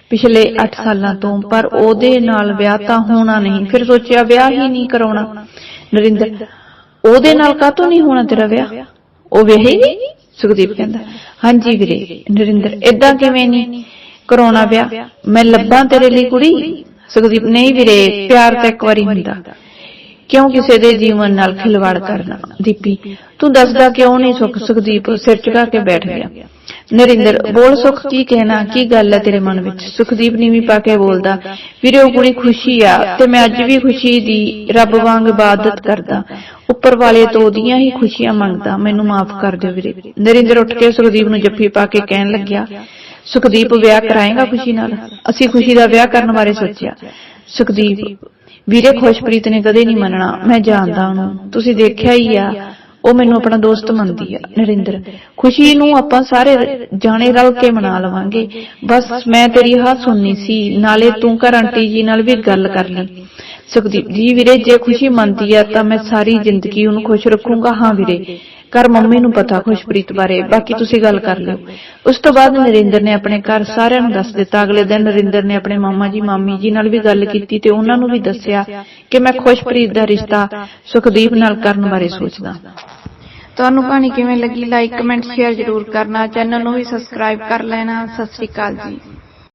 ਪਿਛਲੇ 8 ਸਾਲਾਂ ਤੋਂ, ਪਰ ਉਹਦੇ ਨਾਲ ਵਿਆਹ ਤਾਂ ਹੋਣਾ ਨਹੀਂ। ਫਿਰ ਸੋਚਿਆ, ਵਿਆਹ ਹੀ ਨਹੀਂ ਕਰਾਉਣਾ। ਨਰਿੰਦਰ, ਉਹਦੇ ਨਾਲ ਕਾਹਤੋਂ ਨਹੀਂ ਹੋਣਾ ਤੇਰਾ ਵਿਆਹ? ਉਹ ਵਿਆਹੇਗੀ ਸੁਖਦੀਪ ਕਹਿੰਦਾ, ਹਾਂਜੀ ਵੀਰੇ, ਨਰਿੰਦਰ ਇਦਾਂ ਕਿਵੇਂ ਨਹੀਂ? ਕਰਾਉਣਾ ਵਿਆਹ? ਮੈਂ ਲੱਭਾਂ ਤੇਰੇ ਲਈ ਕੁੜੀ? ਸੁਖਦੀਪ, ਨਹੀਂ ਵੀਰੇ, ਪਿਆਰ ਤਾਂ ਇੱਕ ਵਾਰੀ ਹੁੰਦਾ। ਕਿਉਂ ਕਿਸੇ ਦੇ ਜੀਵਨ ਨਾਲ ਖਿਲਵਾੜ ਕਰਨਾ? ਦੀਪੀ, ਤੂੰ ਦੱਸਦਾ ਕਿਉਂ ਨਹੀਂ ਸੁਖ ਸੁਖਦੀਪ ਸਿਰ ਝੁਕਾ ਕੇ ਬੈਠ ਗਿਆ? ਨਰਿੰਦਰ, ਬੋਲ ਸੁਖ, ਕੀ ਕਹਿਣਾ? ਕੀ ਗੱਲ ਹੈ ਤੇਰੇ ਮਨ ਵਿੱਚ? ਸੁਖਦੀਪ ਨੀਵੀਂ ਪਾ ਕੇ ਬੋਲਦਾ, ਵੀਰੇ, ਉਹ ਕੁੜੀ ਖੁਸ਼ੀ ਆ ਤੇ ਮੈਂ ਅੱਜ ਵੀ ਖੁਸ਼ੀ ਦੀ ਰੱਬ ਵਾਂਗ ਇਬਾਦਤ ਕਰਦਾ। ਉੱਪਰ ਵਾਲੇ ਤੋਂ ਉਹਦੀਆਂ ਹੀ ਖੁਸ਼ੀਆਂ ਮੰਗਦਾ। ਮੈਨੂੰ ਮਾਫ ਕਰ ਦਿਓ ਵੀਰੇ। ਨਰਿੰਦਰ ਉੱਠ ਕੇ ਸੁਖਦੀਪ ਨੂੰ ਜੱਫੀ ਪਾ ਕੇ ਕਹਿਣ ਲੱਗਿਆ, ਸੁਖਦੀਪ, ਵਿਆਹ ਕਰਾਏਗਾ ਖੁਸ਼ੀ ਨਾਲ? ਅਸੀਂ ਖੁਸ਼ੀ ਦਾ ਵਿਆਹ ਕਰਨ ਬਾਰੇ ਸੋਚਿਆ। ਸੁਖਦੀਪ ਵੀਰੇ ਖੁਸ਼ਪ੍ਰੀਤ ਨੇ ਕਦੇ ਨਹੀਂ ਮੰਨਣਾ। ਮੈਂ ਜਾਣਦਾ ਉਹਨੂੰ। ਤੁਸੀਂ ਦੇਖਿਆ ਹੀ ਆ। ਉਹ ਮੈਨੂੰ ਆਪਣਾ ਦੋਸਤ ਮੰਨਦੀ ਆ, ਨਰਿੰਦਰ। ਖੁਸ਼ੀ ਨੂੰ ਆਪਾਂ ਸਾਰੇ ਜਾਣੇ ਰਲ ਕੇ ਮਨਾ ਲਵਾਂਗੇ। ਬਸ ਮੈਂ ਤੇਰੀ ਹਾਂ ਸੁਣਨੀ ਸੀ। ਨਾਲੇ ਤੂੰ ਘਰ ਆਂਟੀ ਜੀ ਨਾਲ ਵੀ ਗੱਲ ਕਰ ਲਈ। ਸੁਖਦੀਪ ਜੀ, ਵੀਰੇ, ਜੇ ਖੁਸ਼ੀ ਮੰਨਦੀ ਆ ਤਾਂ ਮੈਂ ਸਾਰੀ ਜ਼ਿੰਦਗੀ ਉਹਨੂੰ ਖੁਸ਼ ਰੱਖੂੰਗਾ। ਹਾਂ, ਵੀਰੇ। ਕਰ ਮੰਮੀ ਨੂੰ ਪਤਾ ਖੁਸ਼ਪ੍ਰੀਤ ਬਾਰੇ, ਬਾਕੀ ਤੁਸੀਂ ਗੱਲ ਕਰ ਲਓ। ਉਸ ਤੋਂ ਬਾਅਦ ਨਰਿੰਦਰ ਨੇ ਆਪਣੇ ਘਰ ਸਾਰਿਆਂ ਨੂੰ ਦੱਸ ਦਿੱਤਾ। ਅਗਲੇ ਦਿਨ ਨਰਿੰਦਰ ਨੇ ਆਪਣੇ ਮਾਮਾ ਜੀ, ਮਾਮੀ ਜੀ ਨਾਲ ਵੀ ਗੱਲ ਕੀਤੀ ਤੇ ਉਹਨਾਂ ਨੂੰ ਵੀ ਦੱਸਿਆ ਕਿ ਮੈਂ ਖੁਸ਼ਪ੍ਰੀਤ ਦਾ ਰਿਸ਼ਤਾ ਸੁਖਦੀਪ ਨਾਲ ਕਰਨ ਬਾਰੇ ਸੋਚਦਾ। ਤੁਹਾਨੂੰ ਕਹਾਣੀ ਕਿਵੇਂ ਲੱਗੀ? ਲਾਈਕ ਕਮੈਂਟ ਸ਼ੇਅਰ ਜ਼ਰੂਰ ਕਰਨਾ। ਚੈਨਲ ਨੂੰ ਵੀ ਸਬਸਕ੍ਰਾਈਬ ਕਰ ਲੈਣਾ। ਸਤਿ ਸ੍ਰੀ ਅਕਾਲ ਜੀ।